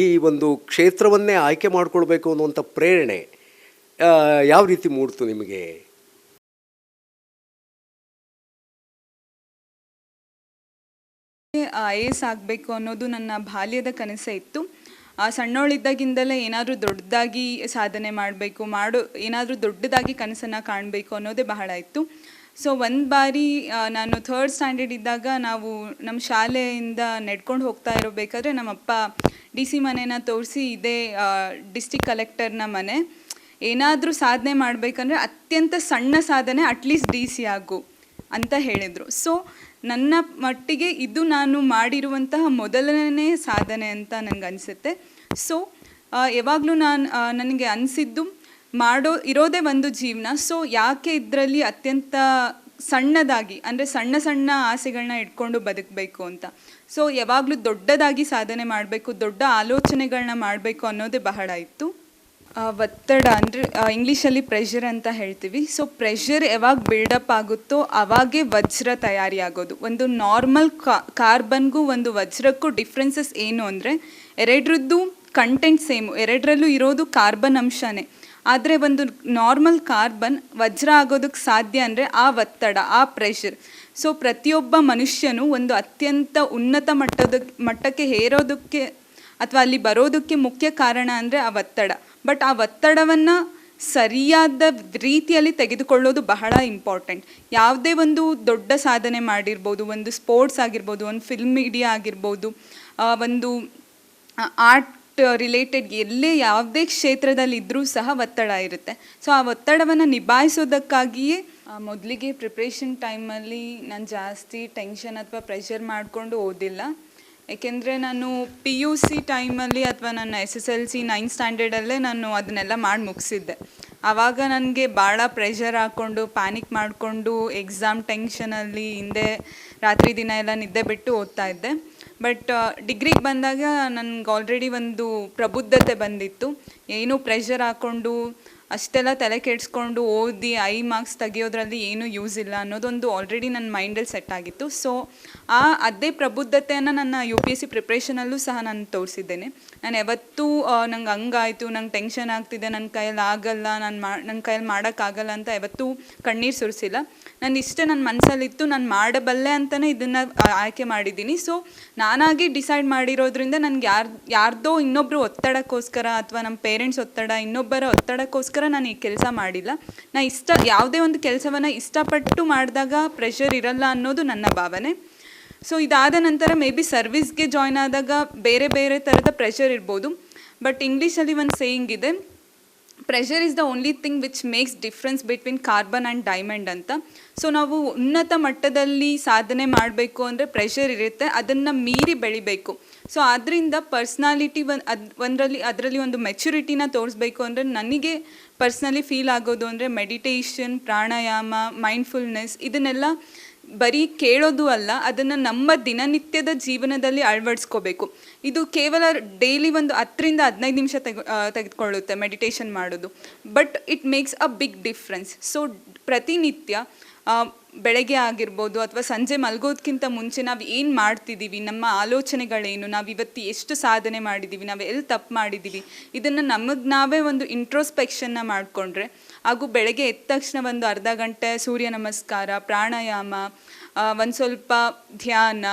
ಈ ಒಂದು ಕ್ಷೇತ್ರವನ್ನೇ ಆಯ್ಕೆ ಮಾಡಿಕೊಳ್ಬೇಕು ಅನ್ನುವಂಥ ಪ್ರೇರಣೆ ಯಾವ ರೀತಿ ಮೂಡ್ತು ನಿಮಗೆ? ಐ ಎಸ್ ಆಗಬೇಕು ಅನ್ನೋದು ನನ್ನ ಬಾಲ್ಯದ ಕನಸೇ ಇತ್ತು. ಆ, ಸಣ್ಣವಳಿದ್ದಾಗಿಂದಲೇ ಏನಾದರೂ ದೊಡ್ಡದಾಗಿ ಸಾಧನೆ ಮಾಡಬೇಕು ಮಾಡೋ ಏನಾದರೂ ದೊಡ್ಡದಾಗಿ ಕನಸನ್ನು ಕಾಣಬೇಕು ಅನ್ನೋದೇ ಬಹಳ ಇತ್ತು. ಸೊ ಒಂದು ಬಾರಿ ನಾನು ಥರ್ಡ್ ಸ್ಟ್ಯಾಂಡರ್ಡ್ ಇದ್ದಾಗ ನಾವು ನಮ್ಮ ಶಾಲೆಯಿಂದ ನಡ್ಕೊಂಡು ಹೋಗ್ತಾ ಇರಬೇಕಾದ್ರೆ ನಮ್ಮಪ್ಪ ಡಿ ಸಿ ಮನೇನ ತೋರಿಸಿ ಇದೇ ಡಿಸ್ಟಿಕ್ ಕಲೆಕ್ಟರ್ನ ಮನೆ. ಏನಾದರೂ ಸಾಧನೆ ಮಾಡಬೇಕಂದ್ರೆ ಅತ್ಯಂತ ಸಣ್ಣ ಸಾಧನೆ ಅಟ್ಲೀಸ್ಟ್ ಡಿ ಸಿ ಆಗು ಅಂತ ಹೇಳಿದರು. ಸೊ ನನ್ನ ಮಟ್ಟಿಗೆ ಇದು ನಾನು ಮಾಡಿರುವಂತಹ ಮೊದಲನೇ ಸಾಧನೆ ಅಂತ ನನಗೆ ಅನಿಸುತ್ತೆ. ಸೊ ಯಾವಾಗಲೂ ನಾನು ನನಗೆ ಅನಿಸಿದ್ದು ಮಾಡೋ, ಇರೋದೇ ಒಂದು ಜೀವನ. ಸೊ ಯಾಕೆ ಇದರಲ್ಲಿ ಅತ್ಯಂತ ಸಣ್ಣದಾಗಿ, ಅಂದರೆ ಸಣ್ಣ ಸಣ್ಣ ಆಸೆಗಳನ್ನ ಇಟ್ಕೊಂಡು ಬದುಕಬೇಕು ಅಂತ. ಸೊ ಯಾವಾಗಲೂ ದೊಡ್ಡದಾಗಿ ಸಾಧನೆ ಮಾಡಬೇಕು, ದೊಡ್ಡ ಆಲೋಚನೆಗಳನ್ನ ಮಾಡಬೇಕು ಅನ್ನೋದೇ ಬಹಳ ಇತ್ತು. ಒತ್ತಡ ಅಂದರೆ ಇಂಗ್ಲೀಷಲ್ಲಿ ಪ್ರೆಷರ್ ಅಂತ ಹೇಳ್ತೀವಿ. ಸೊ ಪ್ರೆಷರ್ ಯಾವಾಗ ಬಿಲ್ಡಪ್ ಆಗುತ್ತೋ ಅವಾಗೇ ವಜ್ರ ತಯಾರಿ ಆಗೋದು. ಒಂದು ನಾರ್ಮಲ್ ಕಾರ್ಬನ್ಗೂ ಒಂದು ವಜ್ರಕ್ಕೂ ಡಿಫ್ರೆನ್ಸಸ್ ಏನು ಅಂದರೆ, ಎರಡರದ್ದು ಕಂಟೆಂಟ್ ಸೇಮು ಎರಡರಲ್ಲೂ ಇರೋದು ಕಾರ್ಬನ್ ಅಂಶನೇ. ಆದರೆ ಒಂದು ನಾರ್ಮಲ್ ಕಾರ್ಬನ್ ವಜ್ರ ಆಗೋದಕ್ಕೆ ಸಾಧ್ಯ ಅಂದರೆ ಆ ಒತ್ತಡ, ಆ ಪ್ರೆಷರ್ ಸೊ ಪ್ರತಿಯೊಬ್ಬ ಮನುಷ್ಯನು ಒಂದು ಅತ್ಯಂತ ಉನ್ನತ ಮಟ್ಟದ ಮಟ್ಟಕ್ಕೆ ಹೇರೋದಕ್ಕೆ ಅಥವಾ ಅಲ್ಲಿ ಬರೋದಕ್ಕೆ ಮುಖ್ಯ ಕಾರಣ ಅಂದರೆ ಆ ಒತ್ತಡ. ಬಟ್ ಆ ಒತ್ತಡವನ್ನು ಸರಿಯಾದ ರೀತಿಯಲ್ಲಿ ತೆಗೆದುಕೊಳ್ಳೋದು ಬಹಳ ಇಂಪಾರ್ಟೆಂಟ್ ಯಾವುದೇ ಒಂದು ದೊಡ್ಡ ಸಾಧನೆ ಮಾಡಿರ್ಬೋದು, ಒಂದು ಸ್ಪೋರ್ಟ್ಸ್ ಆಗಿರ್ಬೋದು, ಒಂದು ಫಿಲ್ಮ್ ಮೀಡಿಯಾ ಆಗಿರ್ಬೋದು ಒಂದು ಆರ್ಟ್ ರಿಲೇಟೆಡ್ ಎಲ್ಲೇ ಯಾವುದೇ ಕ್ಷೇತ್ರದಲ್ಲಿ ಇದ್ದರೂ ಸಹ ಒತ್ತಡ ಇರುತ್ತೆ. ಸೊ ಆ ಒತ್ತಡವನ್ನು ನಿಭಾಯಿಸೋದಕ್ಕಾಗಿಯೇ ಮೊದಲಿಗೆ ಪ್ರಿಪ್ರೇಷನ್ ಟೈಮಲ್ಲಿ ನಾನು ಜಾಸ್ತಿ ಟೆನ್ಷನ್ ಅಥವಾ ಪ್ರೆಷರ್ ಮಾಡಿಕೊಂಡು ಓದಿಲ್ಲ. ಏಕೆಂದರೆ ನಾನು ಪಿ ಯು ಸಿ ಟೈಮಲ್ಲಿ ಅಥವಾ ನನ್ನ S S L C nine ಸ್ಟ್ಯಾಂಡರ್ಡಲ್ಲೇ ನಾನು ಅದನ್ನೆಲ್ಲ ಮಾಡಿ ಮುಗಿಸಿದ್ದೆ. ಆವಾಗ ನನಗೆ ಭಾಳ ಪ್ರೆಷರ್ ಹಾಕ್ಕೊಂಡು ಪ್ಯಾನಿಕ್ ಮಾಡಿಕೊಂಡು ಎಕ್ಸಾಮ್ ಟೆನ್ಷನಲ್ಲಿ ಹಿಂದೆ ರಾತ್ರಿ ದಿನ ಎಲ್ಲ ನಿದ್ದೆ ಬಿಟ್ಟು ಓದ್ತಾ ಇದ್ದೆ. ಬಟ್ ಡಿಗ್ರಿಗೆ ಬಂದಾಗ ನನಗೆ ಆಲ್ರೆಡಿ ಒಂದು ಪ್ರಬುದ್ಧತೆ ಬಂದಿತ್ತು. ಏನೂ ಪ್ರೆಷರ್ ಹಾಕ್ಕೊಂಡು ಅಷ್ಟೆಲ್ಲ ತಲೆ ಕೆಡಿಸ್ಕೊಂಡು ಓದಿ ಐ ಮಾರ್ಕ್ಸ್ ತೆಗಿಯೋದ್ರಲ್ಲಿ ಏನೂ ಯೂಸ್ ಇಲ್ಲ ಅನ್ನೋದೊಂದು ಆಲ್ರೆಡಿ ನನ್ನ ಮೈಂಡಲ್ಲಿ ಸೆಟ್ ಆಗಿತ್ತು. ಸೊ ಆ ಅದೇ ಪ್ರಬುದ್ಧತೆಯನ್ನು ನನ್ನ ಯು ಪಿ ಎಸ್ ಸಿ ಪ್ರಿಪ್ರೇಷನಲ್ಲೂ ಸಹ ನಾನು ತೋರಿಸಿದ್ದೇನೆ. ನಾನು ಯಾವತ್ತೂ ನಂಗೆ ಹಂಗಾಯಿತು, ನಂಗೆ ಟೆನ್ಷನ್ ಆಗ್ತಿದೆ ನನ್ನ ಕೈಯಲ್ಲಿ ಆಗಲ್ಲ, ನಾನು ಮಾ ನನ್ನ ಕೈಯಲ್ಲಿ ಮಾಡೋಕ್ಕಾಗಲ್ಲ ಅಂತ ಯಾವತ್ತೂ ಕಣ್ಣೀರು ಸುರಿಸಿಲ್ಲ. ನಾನು ಇಷ್ಟೇ ನನ್ನ ಮನಸ್ಸಲ್ಲಿತ್ತು ನಾನು ಮಾಡಬಲ್ಲೆ ಅಂತಲೇ ಇದನ್ನು ಆಯ್ಕೆ ಮಾಡಿದ್ದೀನಿ. ಸೊ ನಾನಾಗಿ ಡಿಸೈಡ್ ಮಾಡಿರೋದ್ರಿಂದ ನನಗೆ ಯಾರು, ಯಾರ್ದೋ ಇನ್ನೊಬ್ಬರು ಒತ್ತಡಕ್ಕೋಸ್ಕರ ಅಥವಾ ನಮ್ಮ ಪೇರೆಂಟ್ಸ್ ಒತ್ತಡ, ಇನ್ನೊಬ್ಬರ ಒತ್ತಡಕ್ಕೋಸ್ಕರ ನಾನು ಈ ಕೆಲಸ ಮಾಡಿಲ್ಲ. ನಾನು ಇಷ್ಟ, ಯಾವುದೇ ಒಂದು ಕೆಲಸವನ್ನು ಇಷ್ಟಪಟ್ಟು ಮಾಡಿದಾಗ ಪ್ರೆಷರ್ ಇರಲ್ಲ ಅನ್ನೋದು ನನ್ನ ಭಾವನೆ. ಸೊ ಇದಾದ ನಂತರ ಮೇ ಬಿ ಸರ್ವಿಸ್ಗೆ ಜಾಯ್ನ್ ಆದಾಗ ಬೇರೆ ಬೇರೆ ಥರದ ಪ್ರೆಷರ್ ಇರ್ಬೋದು. ಬಟ್ ಇಂಗ್ಲೀಷಲ್ಲಿ ಒಂದು ಸೇಯಿಂಗ್ ಇದೆ pressure is the only thing which makes difference between carbon and diamond ಅಂತ. ಸೊ ನಾವು ಉನ್ನತ ಮಟ್ಟದಲ್ಲಿ ಸಾಧನೆ ಮಾಡಬೇಕು ಅಂದರೆ ಪ್ರೆಷರ್ ಇರುತ್ತೆ, ಅದನ್ನು ಮೀರಿ ಬೆಳಿಬೇಕು. ಸೊ ಅದರಿಂದ ಪರ್ಸ್ನಾಲಿಟಿ ಒಂದು ಅದು, ಒಂದರಲ್ಲಿ, ಅದರಲ್ಲಿ ಒಂದು ಮೆಚುರಿಟಿನ ತೋರಿಸ್ಬೇಕು ಅಂದರೆ ನನಗೆ ಪರ್ಸ್ನಲಿ ಫೀಲ್ ಆಗೋದು ಅಂದರೆ ಮೆಡಿಟೇಷನ್ ಪ್ರಾಣಾಯಾಮ ಮೈಂಡ್ಫುಲ್ನೆಸ್ ಇದನ್ನೆಲ್ಲ ಬರೀ ಕೇಳೋದು ಅಲ್ಲ, ಅದನ್ನು ನಮ್ಮ ದಿನನಿತ್ಯದ ಜೀವನದಲ್ಲಿ ಅಳವಡಿಸ್ಕೋಬೇಕು. ಇದು ಕೇವಲ ಡೈಲಿ ಒಂದು ಹತ್ತರಿಂದ ಹದಿನೈದು ನಿಮಿಷ ತೆಗೆ ತೆಗೆದುಕೊಳ್ಳುತ್ತೆ ಮೆಡಿಟೇಷನ್ ಮಾಡೋದು. But it makes a big difference so ಪ್ರತಿನಿತ್ಯ ಬೆಳಗ್ಗೆ ಆಗಿರ್ಬೋದು ಅಥವಾ ಸಂಜೆ ಮಲಗೋದಕ್ಕಿಂತ ಮುಂಚೆ ನಾವು ಏನು ಮಾಡ್ತಿದ್ದೀವಿ ನಮ್ಮ ಆಲೋಚನೆಗಳೇನು, ನಾವು ಇವತ್ತು ಎಷ್ಟು ಸಾಧನೆ ಮಾಡಿದ್ದೀವಿ ನಾವು ಎಲ್ಲಿ ತಪ್ಪು ಮಾಡಿದ್ದೀವಿ ಇದನ್ನು ನಮಗೆ ನಾವೇ ಒಂದು ಇಂಟ್ರೋಸ್ಪೆಕ್ಷನ್ನ ಮಾಡಿಕೊಂಡ್ರೆ, ಹಾಗೂ ಬೆಳಗ್ಗೆ ಎದ್ದ ತಕ್ಷಣ ಒಂದು ಅರ್ಧ ಗಂಟೆ ಸೂರ್ಯ ನಮಸ್ಕಾರ, ಪ್ರಾಣಾಯಾಮ ಒಂದು ಸ್ವಲ್ಪ ಧ್ಯಾನ,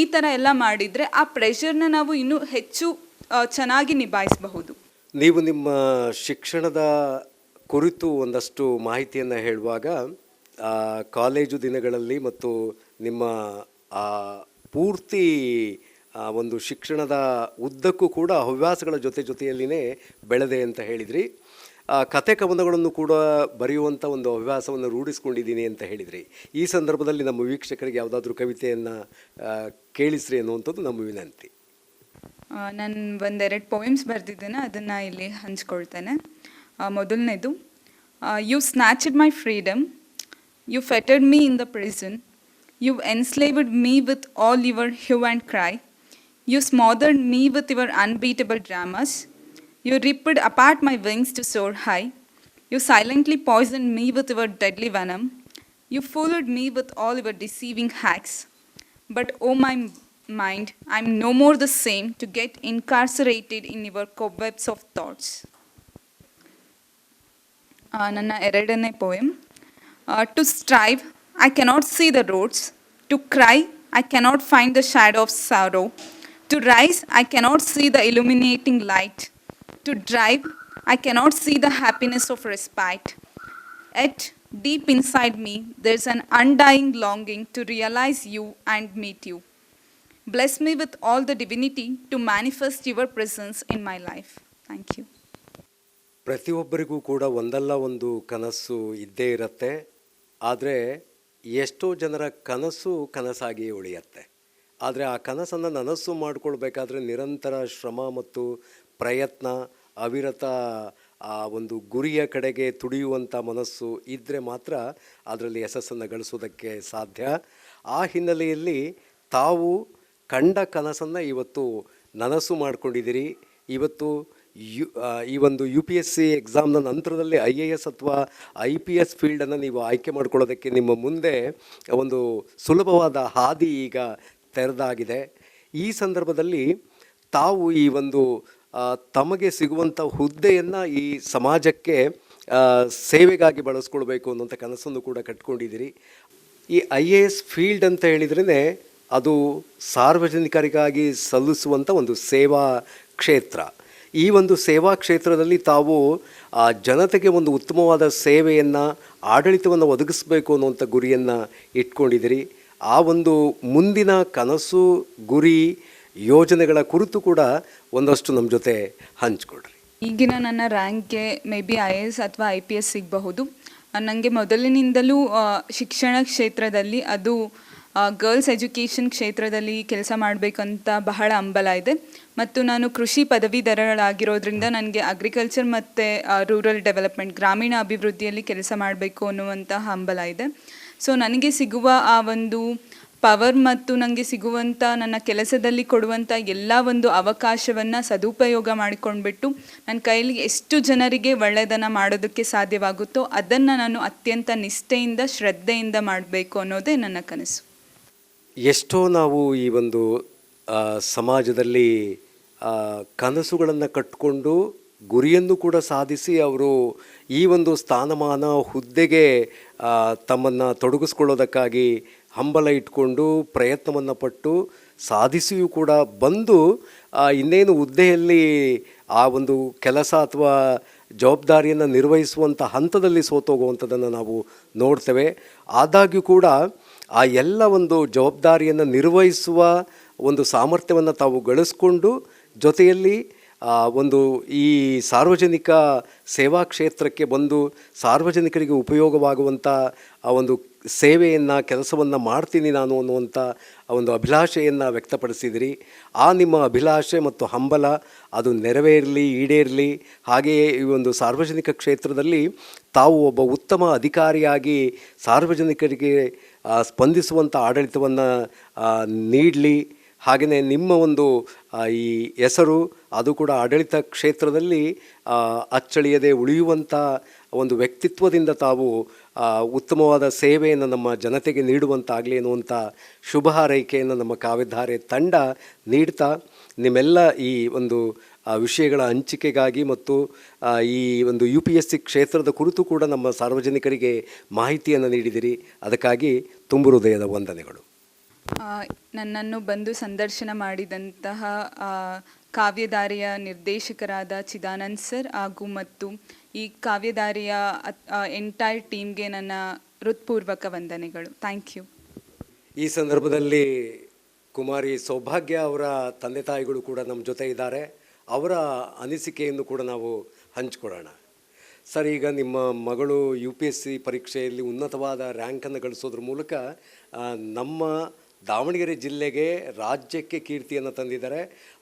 ಈ ಥರ ಎಲ್ಲ ಮಾಡಿದರೆ ಆ ಪ್ರೆಷರ್ನ ನಾವು ಇನ್ನೂ ಹೆಚ್ಚು ಚೆನ್ನಾಗಿ ನಿಭಾಯಿಸಬಹುದು. ನೀವು ನಿಮ್ಮ ಶಿಕ್ಷಣದ ಕುರಿತು ಒಂದಷ್ಟು ಮಾಹಿತಿಯನ್ನು ಹೇಳುವಾಗ ಕಾಲೇಜು ದಿನಗಳಲ್ಲಿ ಮತ್ತು ನಿಮ್ಮ ಪೂರ್ತಿ ಒಂದು ಶಿಕ್ಷಣದ ಉದ್ದಕ್ಕೂ ಕೂಡ ಹವ್ಯಾಸಗಳ ಜೊತೆ ಜೊತೆಯಲ್ಲಿನೇ ಬೆಳೆದೆ ಅಂತ ಹೇಳಿದ್ರಿ. ಕತೆ ಕವನಗಳನ್ನು ಕೂಡ ಬರೆಯುವಂಥ ಒಂದು ಹವ್ಯಾಸವನ್ನು ರೂಢಿಸ್ಕೊಂಡಿದ್ದೀನಿ ಅಂತ ಹೇಳಿದ್ರಿ. ಈ ಸಂದರ್ಭದಲ್ಲಿ ನಮ್ಮ ವೀಕ್ಷಕರಿಗೆ ಯಾವುದಾದ್ರೂ ಕವಿತೆಯನ್ನು ಕೇಳಿಸ್ರಿ ಅನ್ನುವಂಥದ್ದು ನಮ್ಮ ವಿನಂತಿ. ನಾನು ಒಂದೆರಡು ಪೋಯಮ್ಸ್ ಬರೆದಿದ್ದೇನೆ ಅದನ್ನು ಇಲ್ಲಿ ಹಂಚ್ಕೊಳ್ತೇನೆ. ಮೊದಲನೇದು you snatched my freedom You fettered me in the prison you enslaved me with all your hue and cry you smothered me with your unbeatable dramas you ripped apart my wings to soar high you silently poison me with your deadly venom you fooled me with all your deceiving hacks But oh my m- mind, I'm no more the same to get incarcerated in your cobwebs of thoughts. ಆ, ನನ್ನ ಎರಡನೇ poem To strive I cannot see the roads to cry I cannot find the shadow of sorrow to rise I cannot see the illuminating light to drive I cannot see the happiness of respite Yet, deep inside me, there's an undying longing to realize you and meet you. Bless me with all the divinity to manifest your presence in my life. Thank you. ಪ್ರತಿಯೊಬ್ಬರಿಗೂ ಕೂಡ ಒಂದಲ್ಲ ಒಂದು ಕನಸು ಇದ್ದೇ ಇರುತ್ತೆ ಆದರೆ ಎಷ್ಟೋ ಜನರ ಕನಸು ಕನಸಾಗಿ ಉಳಿಯತ್ತೆ. ಆದರೆ ಆ ಕನಸನ್ನು ನನಸು ಮಾಡಿಕೊಳ್ಬೇಕಾದ್ರೆ ನಿರಂತರ ಶ್ರಮ ಮತ್ತು ಪ್ರಯತ್ನ, ಅವಿರತ, ಆ, ಒಂದು ಗುರಿಯ ಕಡೆಗೆ ತುಡಿಯುವಂಥ ಮನಸ್ಸು ಇದ್ದರೆ ಮಾತ್ರ ಅದರಲ್ಲಿ ಯಶಸ್ಸನ್ನು ಗಳಿಸೋದಕ್ಕೆ ಸಾಧ್ಯ. ಆ ಹಿನ್ನೆಲೆಯಲ್ಲಿ ತಾವು ಕಂಡ ಕನಸನ್ನು ಇವತ್ತು ನನಸು ಮಾಡಿಕೊಂಡಿದ್ದೀರಿ. ಇವತ್ತು ಯು ಈ ಒಂದು ಯು ಪಿ ಎಸ್ ಸಿ ಎಕ್ಸಾಮ್ನ ನಂತರದಲ್ಲಿ ಐ ಎ ಎಸ್ ಅಥವಾ ಐ ಪಿ ಎಸ್ ಫೀಲ್ಡನ್ನು ನೀವು ಆಯ್ಕೆ ಮಾಡ್ಕೊಳ್ಳೋದಕ್ಕೆ ನಿಮ್ಮ ಮುಂದೆ ಒಂದು ಸುಲಭವಾದ ಹಾದಿ ಈಗ ತೆರೆದಾಗಿದೆ. ಈ ಸಂದರ್ಭದಲ್ಲಿ ತಾವು ಈ ಒಂದು ತಮಗೆ ಸಿಗುವಂಥ ಹುದ್ದೆಯನ್ನು ಈ ಸಮಾಜಕ್ಕೆ ಸೇವೆಗಾಗಿ ಬಳಸ್ಕೊಳ್ಬೇಕು ಅನ್ನೋಂಥ ಕನಸನ್ನು ಕೂಡ ಕಟ್ಕೊಂಡಿದ್ದೀರಿ. ಈ ಐ ಎ ಎಸ್ ಫೀಲ್ಡ್ ಅಂತ ಹೇಳಿದ್ರೇ ಅದು ಸಾರ್ವಜನಿಕರಿಗಾಗಿ ಸಲ್ಲಿಸುವಂಥ ಒಂದು ಸೇವಾ ಕ್ಷೇತ್ರ. ಈ ಒಂದು ಸೇವಾ ಕ್ಷೇತ್ರದಲ್ಲಿ ತಾವು, ಆ, ಜನತೆಗೆ ಒಂದು ಉತ್ತಮವಾದ ಸೇವೆಯನ್ನು, ಆಡಳಿತವನ್ನು ಒದಗಿಸಬೇಕು ಅನ್ನುವಂಥ ಗುರಿಯನ್ನು ಇಟ್ಕೊಂಡಿದ್ದೀರಿ. ಆ ಒಂದು ಮುಂದಿನ ಕನಸು, ಗುರಿ, ಯೋಜನೆಗಳ ಕುರಿತು ಕೂಡ ಒಂದಷ್ಟು ನಮ್ಮ ಜೊತೆ ಹಂಚ್ಕೊಡ್ರಿ ಈಗಿನ ನನ್ನ ರ್ಯಾಂಕ್ಗೆ maybe I A S I P S ಸಿಗಬಹುದು. ನನಗೆ ಮೊದಲಿನಿಂದಲೂ ಶಿಕ್ಷಣ ಕ್ಷೇತ್ರದಲ್ಲಿ ಅದು ಗರ್ಲ್ಸ್ ಎಜುಕೇಷನ್ ಕ್ಷೇತ್ರದಲ್ಲಿ ಕೆಲಸ ಮಾಡಬೇಕಂತ ಬಹಳ ಹಂಬಲ ಇದೆ. ಮತ್ತು ನಾನು ಕೃಷಿ ಪದವೀಧರಳಾಗಿರೋದ್ರಿಂದ ನನಗೆ ಅಗ್ರಿಕಲ್ಚರ್ ಮತ್ತು ರೂರಲ್ ಡೆವಲಪ್ಮೆಂಟ್ ಗ್ರಾಮೀಣ ಅಭಿವೃದ್ಧಿಯಲ್ಲಿ ಕೆಲಸ ಮಾಡಬೇಕು ಅನ್ನುವಂಥ ಹಂಬಲ ಇದೆ. ಸೊ ನನಗೆ ಸಿಗುವ ಆ ಒಂದು ಪವರ್ ಮತ್ತು ನನಗೆ ಸಿಗುವಂಥ ನನ್ನ ಕೆಲಸದಲ್ಲಿ ಕೊಡುವಂಥ ಎಲ್ಲ ಒಂದು ಅವಕಾಶವನ್ನು ಸದುಪಯೋಗ ಮಾಡಿಕೊಂಡ್ಬಿಟ್ಟು ನನ್ನ ಕೈಯಲ್ಲಿ ಎಷ್ಟು ಜನರಿಗೆ ಒಳ್ಳೆಯದನ್ನು ಮಾಡೋದಕ್ಕೆ ಸಾಧ್ಯವಾಗುತ್ತೋ ಅದನ್ನು ನಾನು ಅತ್ಯಂತ ನಿಷ್ಠೆಯಿಂದ, ಶ್ರದ್ಧೆಯಿಂದ ಮಾಡಬೇಕು ಅನ್ನೋದೇ ನನ್ನ ಕನಸು. ಎಷ್ಟೋ ನಾವು ಈ ಒಂದು ಸಮಾಜದಲ್ಲಿ ಕನಸುಗಳನ್ನು ಕಟ್ಟಿಕೊಂಡು ಗುರಿಯನ್ನು ಕೂಡ ಸಾಧಿಸಿ ಅವರು ಈ ಒಂದು ಸ್ಥಾನಮಾನ ಹುದ್ದೆಗೆ ತಮ್ಮನ್ನು ತೊಡಗಿಸ್ಕೊಳ್ಳೋದಕ್ಕಾಗಿ ಹಂಬಲ ಇಟ್ಕೊಂಡು ಪ್ರಯತ್ನವನ್ನು ಪಟ್ಟು ಸಾಧಿಸಿಯೂ ಕೂಡ ಬಂದು ಇನ್ನೇನು ಹುದ್ದೆಯಲ್ಲಿ ಆ ಒಂದು ಕೆಲಸ ಅಥವಾ ಜವಾಬ್ದಾರಿಯನ್ನು ನಿರ್ವಹಿಸುವಂಥ ಹಂತದಲ್ಲಿ ಸೋತೋಗುವಂಥದ್ದನ್ನು ನಾವು ನೋಡ್ತೇವೆ. ಆದಾಗ್ಯೂ ಕೂಡ ಆ ಎಲ್ಲ ಒಂದು ಜವಾಬ್ದಾರಿಯನ್ನು ನಿರ್ವಹಿಸುವ ಒಂದು ಸಾಮರ್ಥ್ಯವನ್ನು ತಾವು ಗಳಿಸ್ಕೊಂಡು ಜೊತೆಯಲ್ಲಿ ಒಂದು ಈ ಸಾರ್ವಜನಿಕ ಸೇವಾ ಕ್ಷೇತ್ರಕ್ಕೆ ಬಂದು ಸಾರ್ವಜನಿಕರಿಗೆ ಉಪಯೋಗವಾಗುವಂಥ ಆ ಒಂದು ಸೇವೆಯನ್ನು, ಕೆಲಸವನ್ನು ಮಾಡ್ತೀನಿ ನಾನು ಅನ್ನುವಂಥ ಒಂದು ಅಭಿಲಾಷೆಯನ್ನು ವ್ಯಕ್ತಪಡಿಸಿದಿರಿ. ಆ ನಿಮ್ಮ ಅಭಿಲಾಷೆ ಮತ್ತು ಹಂಬಲ ಅದು ನೆರವೇರಲಿ, ಈಡೇರಲಿ, ಹಾಗೆಯೇ ಈ ಒಂದು ಸಾರ್ವಜನಿಕ ಕ್ಷೇತ್ರದಲ್ಲಿ ತಾವು ಒಬ್ಬ ಉತ್ತಮ ಅಧಿಕಾರಿಯಾಗಿ ಸಾರ್ವಜನಿಕರಿಗೆ ಸ್ಪಂದಿಸುವಂಥ ಆಡಳಿತವನ್ನು ನೀಡಲಿ. ಹಾಗೆಯೇ ನಿಮ್ಮ ಒಂದು ಈ ಹೆಸರು, ಅದು ಕೂಡ ಆಡಳಿತ ಕ್ಷೇತ್ರದಲ್ಲಿ ಅಚ್ಚಳಿಯದೆ ಉಳಿಯುವಂಥ ಒಂದು ವ್ಯಕ್ತಿತ್ವದಿಂದ ತಾವು ಉತ್ತಮವಾದ ಸೇವೆಯನ್ನು ನಮ್ಮ ಜನತೆಗೆ ನೀಡುವಂತಾಗಲಿ ಎನ್ನುವಂಥ ಶುಭ ಹಾರೈಕೆಯನ್ನು ನಮ್ಮ ಕಾವ್ಯಧಾರೆ ತಂಡ ನೀಡ್ತಾ, ನಿಮ್ಮೆಲ್ಲ ಈ ಒಂದು ವಿಷಯಗಳ ಹಂಚಿಕೆಗಾಗಿ ಮತ್ತು ಈ ಒಂದು ಯು ಪಿ ಎಸ್ ಸಿ ಕ್ಷೇತ್ರದ ಕುರಿತು ಕೂಡ ನಮ್ಮ ಸಾರ್ವಜನಿಕರಿಗೆ ಮಾಹಿತಿಯನ್ನು ನೀಡಿದಿರಿ. ಅದಕ್ಕಾಗಿ ತುಂಬು ಹೃದಯದ ವಂದನೆಗಳು. ನನ್ನನ್ನು ಬಂದು ಸಂದರ್ಶನ ಮಾಡಿದಂತಹ ಕಾವ್ಯಧಾರಿಯ ನಿರ್ದೇಶಕರಾದ ಚಿದಾನಂದ್ ಸರ್ ಹಾಗೂ ಮತ್ತು ಈ ಕಾವ್ಯಧಾರೆಯ ಎಂಟೈರ್ ಟೀಮ್ಗೆ ನನ್ನ ಹೃತ್ಪೂರ್ವಕ ವಂದನೆಗಳು. ಥ್ಯಾಂಕ್ ಯು ಈ ಸಂದರ್ಭದಲ್ಲಿ ಕುಮಾರಿ ಸೌಭಾಗ್ಯ ಅವರ ತಂದೆ ತಾಯಿಗಳು ಕೂಡ ನಮ್ಮ ಜೊತೆ ಇದ್ದಾರೆ. ಅವರ ಅನಿಸಿಕೆಯನ್ನು ಕೂಡ ನಾವು ಹಂಚಿಕೊಳ್ಳೋಣ. ಸರ್, ಈಗ ನಿಮ್ಮ ಮಗಳು ಯು ಪಿ ಎಸ್ ಸಿ ಪರೀಕ್ಷೆಯಲ್ಲಿ ಉನ್ನತವಾದ ರ್ಯಾಂಕನ್ನು ಗಳಿಸೋದ್ರ ಮೂಲಕ ನಮ್ಮ ದಾವಣಗೆರೆ ಜಿಲ್ಲೆಗೆ ರಾಜ್ಯಕ್ಕೆ ಕೀರ್ತಿಯನ್ನು ತಂದಿದ್ದಾರೆ.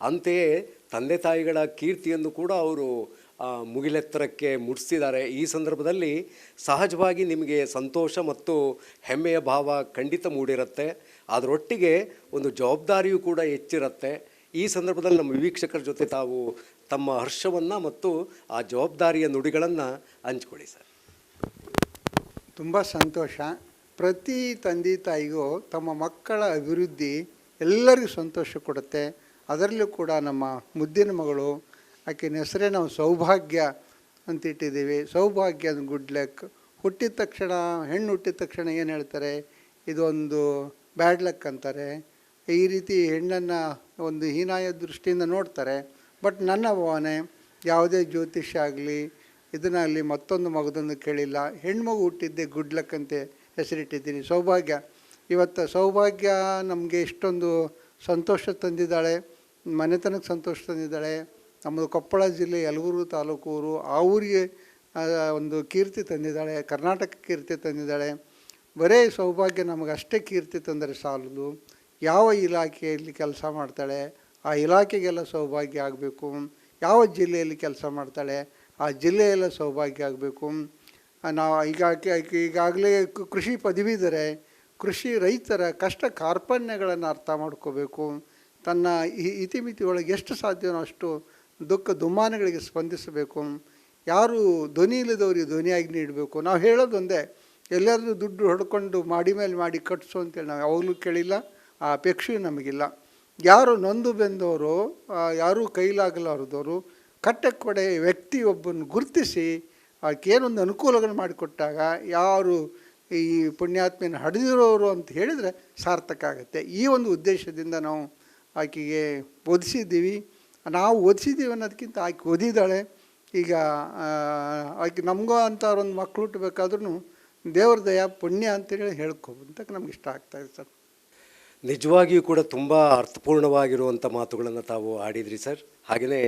ಅಂತೆಯೇ ತಂದೆ ತಾಯಿಗಳ ಕೀರ್ತಿಯನ್ನು ಕೂಡ ಅವರು ಮುಗಿಲೆತ್ತರಕ್ಕೆ ಮುಟ್ಟಿಸಿದ್ದಾರೆ ಈ ಸಂದರ್ಭದಲ್ಲಿ ಸಹಜವಾಗಿ ನಿಮಗೆ ಸಂತೋಷ ಮತ್ತು ಹೆಮ್ಮೆಯ ಭಾವ ಖಂಡಿತ ಮೂಡಿರುತ್ತೆ. ಅದರೊಟ್ಟಿಗೆ ಒಂದು ಜವಾಬ್ದಾರಿಯೂ ಕೂಡ ಹೆಚ್ಚಿರುತ್ತೆ. ಈ ಸಂದರ್ಭದಲ್ಲಿ ನಮ್ಮ ವೀಕ್ಷಕರ ಜೊತೆ ತಾವು ತಮ್ಮ ಹರ್ಷವನ್ನು ಮತ್ತು ಆ ಜವಾಬ್ದಾರಿಯ ನುಡಿಗಳನ್ನು ಹಂಚ್ಕೊಳ್ಳಿ ಸರ್. ತುಂಬ ಸಂತೋಷ. ಪ್ರತಿ ತಂದೆ ತಾಯಿಗೂ ತಮ್ಮ ಮಕ್ಕಳ ಅಭಿವೃದ್ಧಿ ಎಲ್ಲರಿಗೂ ಸಂತೋಷ ಕೊಡುತ್ತೆ. ಅದರಲ್ಲೂ ಕೂಡ ನಮ್ಮ ಮುದ್ದಿನ ಮಗಳು ಆಕೆನ ಹೆಸರೇ ನಾವು ಸೌಭಾಗ್ಯ ಅಂತ ಇಟ್ಟಿದ್ದೀವಿ. ಸೌಭಾಗ್ಯ ಗುಡ್ ಲಕ್ ಹುಟ್ಟಿದ ತಕ್ಷಣ, ಹೆಣ್ಣು ಹುಟ್ಟಿದ ತಕ್ಷಣ ಏನು ಹೇಳ್ತಾರೆ? ಇದೊಂದು ಬ್ಯಾಡ್ ಲಕ್ ಅಂತಾರೆ. ಈ ರೀತಿ ಹೆಣ್ಣನ್ನು ಒಂದು ಹೀನಾಯ ದೃಷ್ಟಿಯಿಂದ ನೋಡ್ತಾರೆ. ಬಟ್ ನನ್ನ ಭಾವನೆ ಯಾವುದೇ ಜ್ಯೋತಿಷ್ಯ ಆಗಲಿ ಇದನ್ನಾಗಲಿ ಮತ್ತೊಂದು ಮಗದೊಂದು ಕೇಳಿಲ್ಲ. ಹೆಣ್ಮಗು ಹುಟ್ಟಿದ್ದೆ ಗುಡ್ ಲಕ್ ಅಂತ ಹೆಸರಿಟ್ಟಿದ್ದೀನಿ. ಸೌಭಾಗ್ಯ. ಇವತ್ತು ಸೌಭಾಗ್ಯ ನಮಗೆ ಇಷ್ಟೊಂದು ಸಂತೋಷ ತಂದಿದ್ದಾಳೆ, ಮನೆತನಕ್ಕೆ ಸಂತೋಷ ತಂದಿದ್ದಾಳೆ. ನಮ್ಮದು ಕೊಪ್ಪಳ ಜಿಲ್ಲೆ ಯಲಗೂರು ತಾಲೂಕೂರು, ಆ ಊರಿಗೆ ಒಂದು ಕೀರ್ತಿ ತಂದಿದ್ದಾಳೆ, ಕರ್ನಾಟಕ ಕೀರ್ತಿ ತಂದಿದ್ದಾಳೆ. ಬರೇ ಸೌಭಾಗ್ಯ ನಮಗೆ ಅಷ್ಟೇ ಕೀರ್ತಿ ತಂದರೆ ಸಾಲದು. ಯಾವ ಇಲಾಖೆಯಲ್ಲಿ ಕೆಲಸ ಮಾಡ್ತಾಳೆ, ಆ ಇಲಾಖೆಗೆಲ್ಲ ಸೌಭಾಗ್ಯ ಆಗಬೇಕು. ಯಾವ ಜಿಲ್ಲೆಯಲ್ಲಿ ಕೆಲಸ ಮಾಡ್ತಾಳೆ, ಆ ಜಿಲ್ಲೆಯೆಲ್ಲ ಸೌಭಾಗ್ಯ ಆಗಬೇಕು. ನಾವು ಈಗ ಈಗಾಗಲೇ ಕೃಷಿ ಪದವೀಧರೆ, ಕೃಷಿ ರೈತರ ಕಷ್ಟ ಕಾರ್ಪಣ್ಯಗಳನ್ನು ಅರ್ಥ ಮಾಡ್ಕೋಬೇಕು. ತನ್ನ ಇತಿಮಿತಿ ಒಳಗೆ ಎಷ್ಟು ಸಾಧ್ಯವೋ ಅಷ್ಟು ದುಃಖ ದುಮ್ಮಾನಗಳಿಗೆ ಸ್ಪಂದಿಸಬೇಕು. ಯಾರು ಧ್ವನಿ ಇಲ್ಲದವ್ರಿಗೆ ಧ್ವನಿಯಾಗಿ ನೀಡಬೇಕು. ನಾವು ಹೇಳೋದೊಂದೇ ಎಲ್ಲರದ್ದು ದುಡ್ಡು ಹೊಡ್ಕೊಂಡು ಮಾಡಿ ಮೇಲೆ ಮಾಡಿ ಕಟ್ಸು ಅಂತೇಳಿ ನಾವು ಯಾವಾಗಲೂ ಕೇಳಿಲ್ಲ. ಆ ಅಪೇಕ್ಷೆಯೂ ನಮಗಿಲ್ಲ. ಯಾರು ನೊಂದು ಬೆಂದವರು ಯಾರೂ ಕೈಲಾಗಲಾರದವರು ಕಟ್ಟಕ್ಕೊಡೆ ವ್ಯಕ್ತಿಯೊಬ್ಬನ ಗುರುತಿಸಿ ಏನೊಂದು ಅನುಕೂಲಗಳು ಮಾಡಿಕೊಟ್ಟಾಗ ಯಾರು ಈ ಪುಣ್ಯಾತ್ಮೆಯನ್ನು ಹಡಿದಿರೋರು ಅಂತ ಹೇಳಿದರೆ ಸಾರ್ಥಕ ಆಗುತ್ತೆ. ಈ ಒಂದು ಉದ್ದೇಶದಿಂದ ನಾವು ಆಕೆಗೆ ಓದಿಸಿದ್ದೀವಿ. ನಾವು ಓದಿಸಿದ್ದೀವಿ ಅನ್ನೋದಕ್ಕಿಂತ ಆಕೆ ಓದಿದ್ದಾಳೆ. ಈಗ ಆಕೆ ನಮಗೂ ಅಂತ ಒಂದು ಮಕ್ಕಳು ಹುಟ್ಟಬೇಕಾದ್ರೂ ದೇವ್ರ ದಯ ಪುಣ್ಯ ಅಂತೇಳಿ ಹೇಳ್ಕೊಬಂತ ನಮ್ಗೆ ಇಷ್ಟ ಆಗ್ತಾಯಿದೆ ಸರ್. ನಿಜವಾಗಿಯೂ ಕೂಡ ತುಂಬ ಅರ್ಥಪೂರ್ಣವಾಗಿರುವಂಥ ಮಾತುಗಳನ್ನು ತಾವು ಆಡಿದ್ರಿ ಸರ್. ಹಾಗೆಯೇ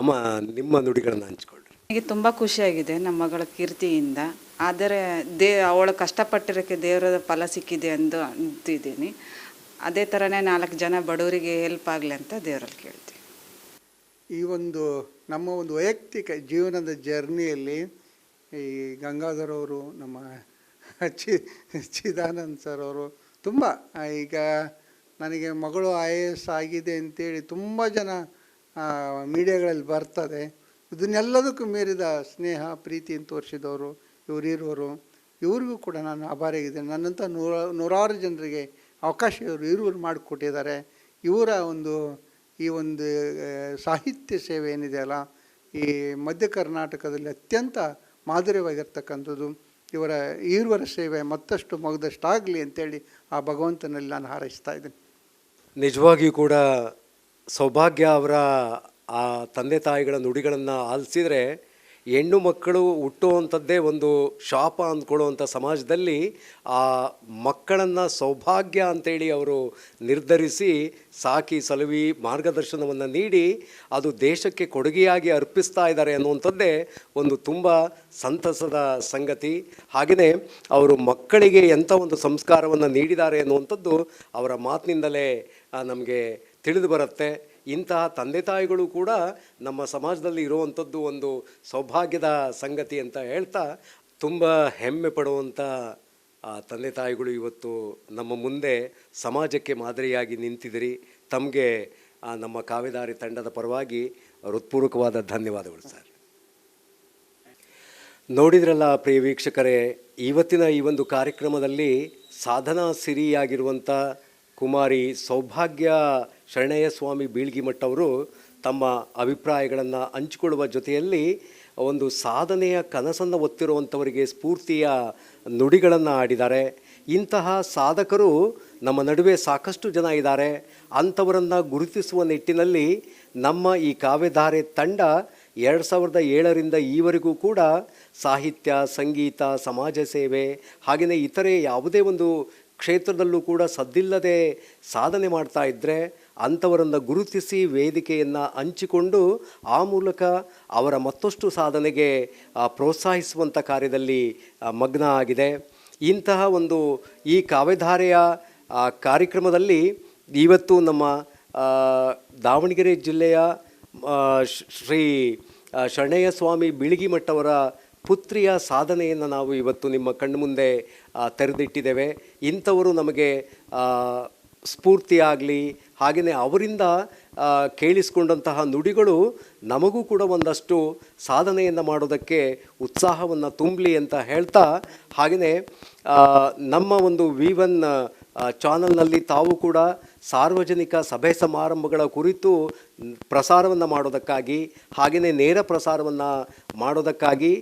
ಅಮ್ಮ ನಿಮ್ಮ ನುಡಿಗಳನ್ನು ಹಂಚಿಕೊಳ್ಳಿ. ನನಗೆ ತುಂಬ ಖುಷಿಯಾಗಿದೆ ನಮ್ಮ ಮಗಳ ಕೀರ್ತಿಯಿಂದ. ಆದರೆ ದೇ ಅವಳು ಕಷ್ಟಪಟ್ಟಿರೋಕ್ಕೆ ದೇವರ ಫಲ ಸಿಕ್ಕಿದೆ ಎಂದು ಅಂತಿದ್ದೀನಿ. ಅದೇ ಥರನೇ ನಾಲ್ಕು ಜನ ಬಡವರಿಗೆ ಹೆಲ್ಪ್ ಆಗಲಿ ಅಂತ ದೇವರಲ್ಲಿ ಕೇಳ್ತೀನಿ. ಈ ಒಂದು ನಮ್ಮ ಒಂದು ವೈಯಕ್ತಿಕ ಜೀವನದ ಜರ್ನಿಯಲ್ಲಿ ಈ ಗಂಗಾಧರ್ ಅವರು ನಮ್ಮ ಚಿ ಚಿದಾನಂದ್ ಸರ್ ಅವರು ತುಂಬ ಈಗ ನನಗೆ ಮಗಳು ಐ ಎ ಎಸ್ ಆಗಿದೆ ಅಂತೇಳಿ ತುಂಬ ಜನ ಮೀಡಿಯಾಗಳಲ್ಲಿ ಬರ್ತದೆ. ಇದನ್ನೆಲ್ಲದಕ್ಕೂ ಮೀರಿದ ಸ್ನೇಹ ಪ್ರೀತಿಯನ್ನು ತೋರಿಸಿದವರು ಇವರು ಇವರಿಗೂ ಕೂಡ ನಾನು ಆಭಾರಿಯಾಗಿದ್ದೇನೆ ನನ್ನಂಥ ನೂರ, ನೂರಾರು ಜನರಿಗೆ ಅವಕಾಶ ಇವರು ಇರುವರು ಮಾಡಿಕೊಟ್ಟಿದ್ದಾರೆ. ಇವರ ಒಂದು, ಈ ಒಂದು ಸಾಹಿತ್ಯ ಸೇವೆ ಏನಿದೆ ಅಲ್ಲ, ಈ ಮಧ್ಯ ಕರ್ನಾಟಕದಲ್ಲಿ ಅತ್ಯಂತ ಮಾದರಿಯಾಗಿರ್ತಕ್ಕಂಥದ್ದು ಇವರ, ಈರುವರ ಸೇವೆ ಮತ್ತಷ್ಟು ಮಗದಷ್ಟಾಗಲಿ ಅಂತೇಳಿ ಆ ಭಗವಂತನಲ್ಲಿ ನಾನು ಹಾರೈಸ್ತಾ ಇದ್ದೀನಿ. ನಿಜವಾಗಿಯೂ ಕೂಡ ಸೌಭಾಗ್ಯ ಅವರ ಆ ತಂದೆ ತಾಯಿಗಳ ನುಡಿಗಳನ್ನು ಆಲಿಸಿದರೆ ಹೆಣ್ಣು ಮಕ್ಕಳು ಹುಟ್ಟುವಂಥದ್ದೇ ಒಂದು ಶಾಪ ಅಂದ್ಕೊಳ್ಳುವಂಥ ಸಮಾಜದಲ್ಲಿ ಆ ಮಕ್ಕಳನ್ನು ಸೌಭಾಗ್ಯ ಅಂತೇಳಿ ಅವರು ನಿರ್ಧರಿಸಿ ಸಾಕಿ ಸಲುವಿ ಮಾರ್ಗದರ್ಶನವನ್ನು ನೀಡಿ ಅದು ದೇಶಕ್ಕೆ ಕೊಡುಗೆಯಾಗಿ ಅರ್ಪಿಸ್ತಾ ಇದ್ದಾರೆ ಅನ್ನುವಂಥದ್ದೇ ಒಂದು ತುಂಬ ಸಂತಸದ ಸಂಗತಿ. ಹಾಗೆಯೇ ಅವರು ಮಕ್ಕಳಿಗೆ ಎಂಥ ಒಂದು ಸಂಸ್ಕಾರವನ್ನು ನೀಡಿದ್ದಾರೆ ಅನ್ನುವಂಥದ್ದು ಅವರ ಮಾತಿನಿಂದಲೇ ನಮಗೆ ತಿಳಿದು ಬರುತ್ತೆ. ಇಂತಹ ತಂದೆ ತಾಯಿಗಳು ಕೂಡ ನಮ್ಮ ಸಮಾಜದಲ್ಲಿ ಇರುವಂಥದ್ದು ಒಂದು ಸೌಭಾಗ್ಯದ ಸಂಗತಿ ಅಂತ ಹೇಳ್ತಾ ತುಂಬ ಹೆಮ್ಮೆ ಪಡುವಂಥ, ಆ, ತಂದೆ ತಾಯಿಗಳು ಇವತ್ತು ನಮ್ಮ ಮುಂದೆ ಸಮಾಜಕ್ಕೆ ಮಾದರಿಯಾಗಿ ನಿಂತಿದ್ದೀರಿ. ತಮಗೆ ನಮ್ಮ ಕಾವೇದಾರಿ ತಂಡದ ಪರವಾಗಿ ಹೃತ್ಪೂರ್ವಕವಾದ ಧನ್ಯವಾದಗಳು ಸರ್. ನೋಡಿದ್ರಲ್ಲ ಪ್ರಿಯ ವೀಕ್ಷಕರೇ, ಇವತ್ತಿನ ಈ ಒಂದು ಕಾರ್ಯಕ್ರಮದಲ್ಲಿ ಸಾಧನಾ ಸಿರಿಯಾಗಿರುವಂಥ ಕುಮಾರಿ ಸೌಭಾಗ್ಯ ಶರಣಯ್ಯ ಸ್ವಾಮಿ ಬೀಳ್ಗಿಮಠ್ ಅವರು ತಮ್ಮ ಅಭಿಪ್ರಾಯಗಳನ್ನು ಹಂಚಿಕೊಳ್ಳುವ ಜೊತೆಯಲ್ಲಿ ಒಂದು ಸಾಧನೆಯ ಕನಸನ್ನು ಒತ್ತಿರುವಂಥವರಿಗೆ ಸ್ಫೂರ್ತಿಯ ನುಡಿಗಳನ್ನು ಆಡಿದ್ದಾರೆ ಇಂತಹ ಸಾಧಕರು ನಮ್ಮ ನಡುವೆ ಸಾಕಷ್ಟು ಜನ ಇದ್ದಾರೆ. ಅಂಥವರನ್ನು ಗುರುತಿಸುವ ನಿಟ್ಟಿನಲ್ಲಿ ನಮ್ಮ ಈ ಕಾವ್ಯಧಾರೆ ತಂಡ ಎರಡು ಸಾವಿರದ ಏಳರಿಂದ ಈವರೆಗೂ ಕೂಡ ಸಾಹಿತ್ಯ, ಸಂಗೀತ, ಸಮಾಜ ಸೇವೆ ಹಾಗೆಯೇ ಇತರೆ ಯಾವುದೇ ಒಂದು ಕ್ಷೇತ್ರದಲ್ಲೂ ಕೂಡ ಸದ್ದಿಲ್ಲದೆ ಸಾಧನೆ ಮಾಡ್ತಾ ಇದ್ದರೆ ಅಂಥವರನ್ನು ಗುರುತಿಸಿ ವೇದಿಕೆಯನ್ನು ಹಂಚಿಕೊಂಡು ಆ ಮೂಲಕ ಅವರ ಮತ್ತಷ್ಟು ಸಾಧನೆಗೆ ಪ್ರೋತ್ಸಾಹಿಸುವಂಥ ಕಾರ್ಯದಲ್ಲಿ ಮಗ್ನ ಆಗಿದೆ. ಇಂತಹ ಒಂದು ಈ ಕಾವ್ಯಧಾರೆಯ ಕಾರ್ಯಕ್ರಮದಲ್ಲಿ ಇವತ್ತು ನಮ್ಮ ದಾವಣಗೆರೆ ಜಿಲ್ಲೆಯ ಶ್ರೀ ಶರಣಯ್ಯ ಸ್ವಾಮಿ ಬಿಳಿಗಿಮಠವರ ಪುತ್ರಿಯ ಸಾಧನೆಯನ್ನು ನಾವು ಇವತ್ತು ನಿಮ್ಮ ಕಣ್ಣು ಮುಂದೆ ತೆರೆದಿಟ್ಟಿದ್ದೇವೆ. ಇಂಥವರು ನಮಗೆ ಸ್ಫೂರ್ತಿಯಾಗಲಿ ಹಾಗೆಯೇ ಅವರಿಂದ ಕೇಳಿಸ್ಕೊಂಡಂತಹ ನುಡಿಗಳು ನಮಗೂ ಕೂಡ ಒಂದಷ್ಟು ಸಾಧನೆಯನ್ನು ಮಾಡೋದಕ್ಕೆ ಉತ್ಸಾಹವನ್ನು ತುಂಬಲಿ ಅಂತ ಹೇಳ್ತಾ ಹಾಗೆಯೇ ನಮ್ಮ ಒಂದು ವಿ ಒನ್ ಚಾನಲ್ನಲ್ಲಿ ತಾವು ಕೂಡ ಸಾರ್ವಜನಿಕ ಸಭೆ ಸಮಾರಂಭಗಳ ಕುರಿತು ಪ್ರಸಾರವನ್ನು ಮಾಡೋದಕ್ಕಾಗಿ ಹಾಗೆಯೇ ನೇರ ಪ್ರಸಾರವನ್ನು ಮಾಡೋದಕ್ಕಾಗಿ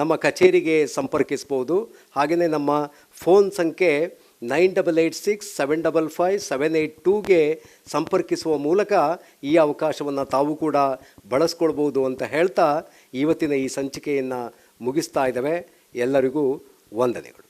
ನಮ್ಮ ಕಚೇರಿಗೆ ಸಂಪರ್ಕಿಸ್ಬೋದು. ಹಾಗೆಯೇ ನಮ್ಮ ಫೋನ್ ಸಂಖ್ಯೆ nine double eight six seven double five seven eight ಟೂಗೆ ಸಂಪರ್ಕಿಸುವ ಮೂಲಕ ಈ ಅವಕಾಶವನ್ನು ತಾವು ಕೂಡ ಬಳಸ್ಕೊಳ್ಬೋದು ಅಂತ ಹೇಳ್ತಾ ಇವತ್ತಿನ ಈ ಸಂಚಿಕೆಯನ್ನು ಮುಗಿಸ್ತಾ ಇದ್ದಾವೆ. ಎಲ್ಲರಿಗೂ ವಂದನೆಗಳು.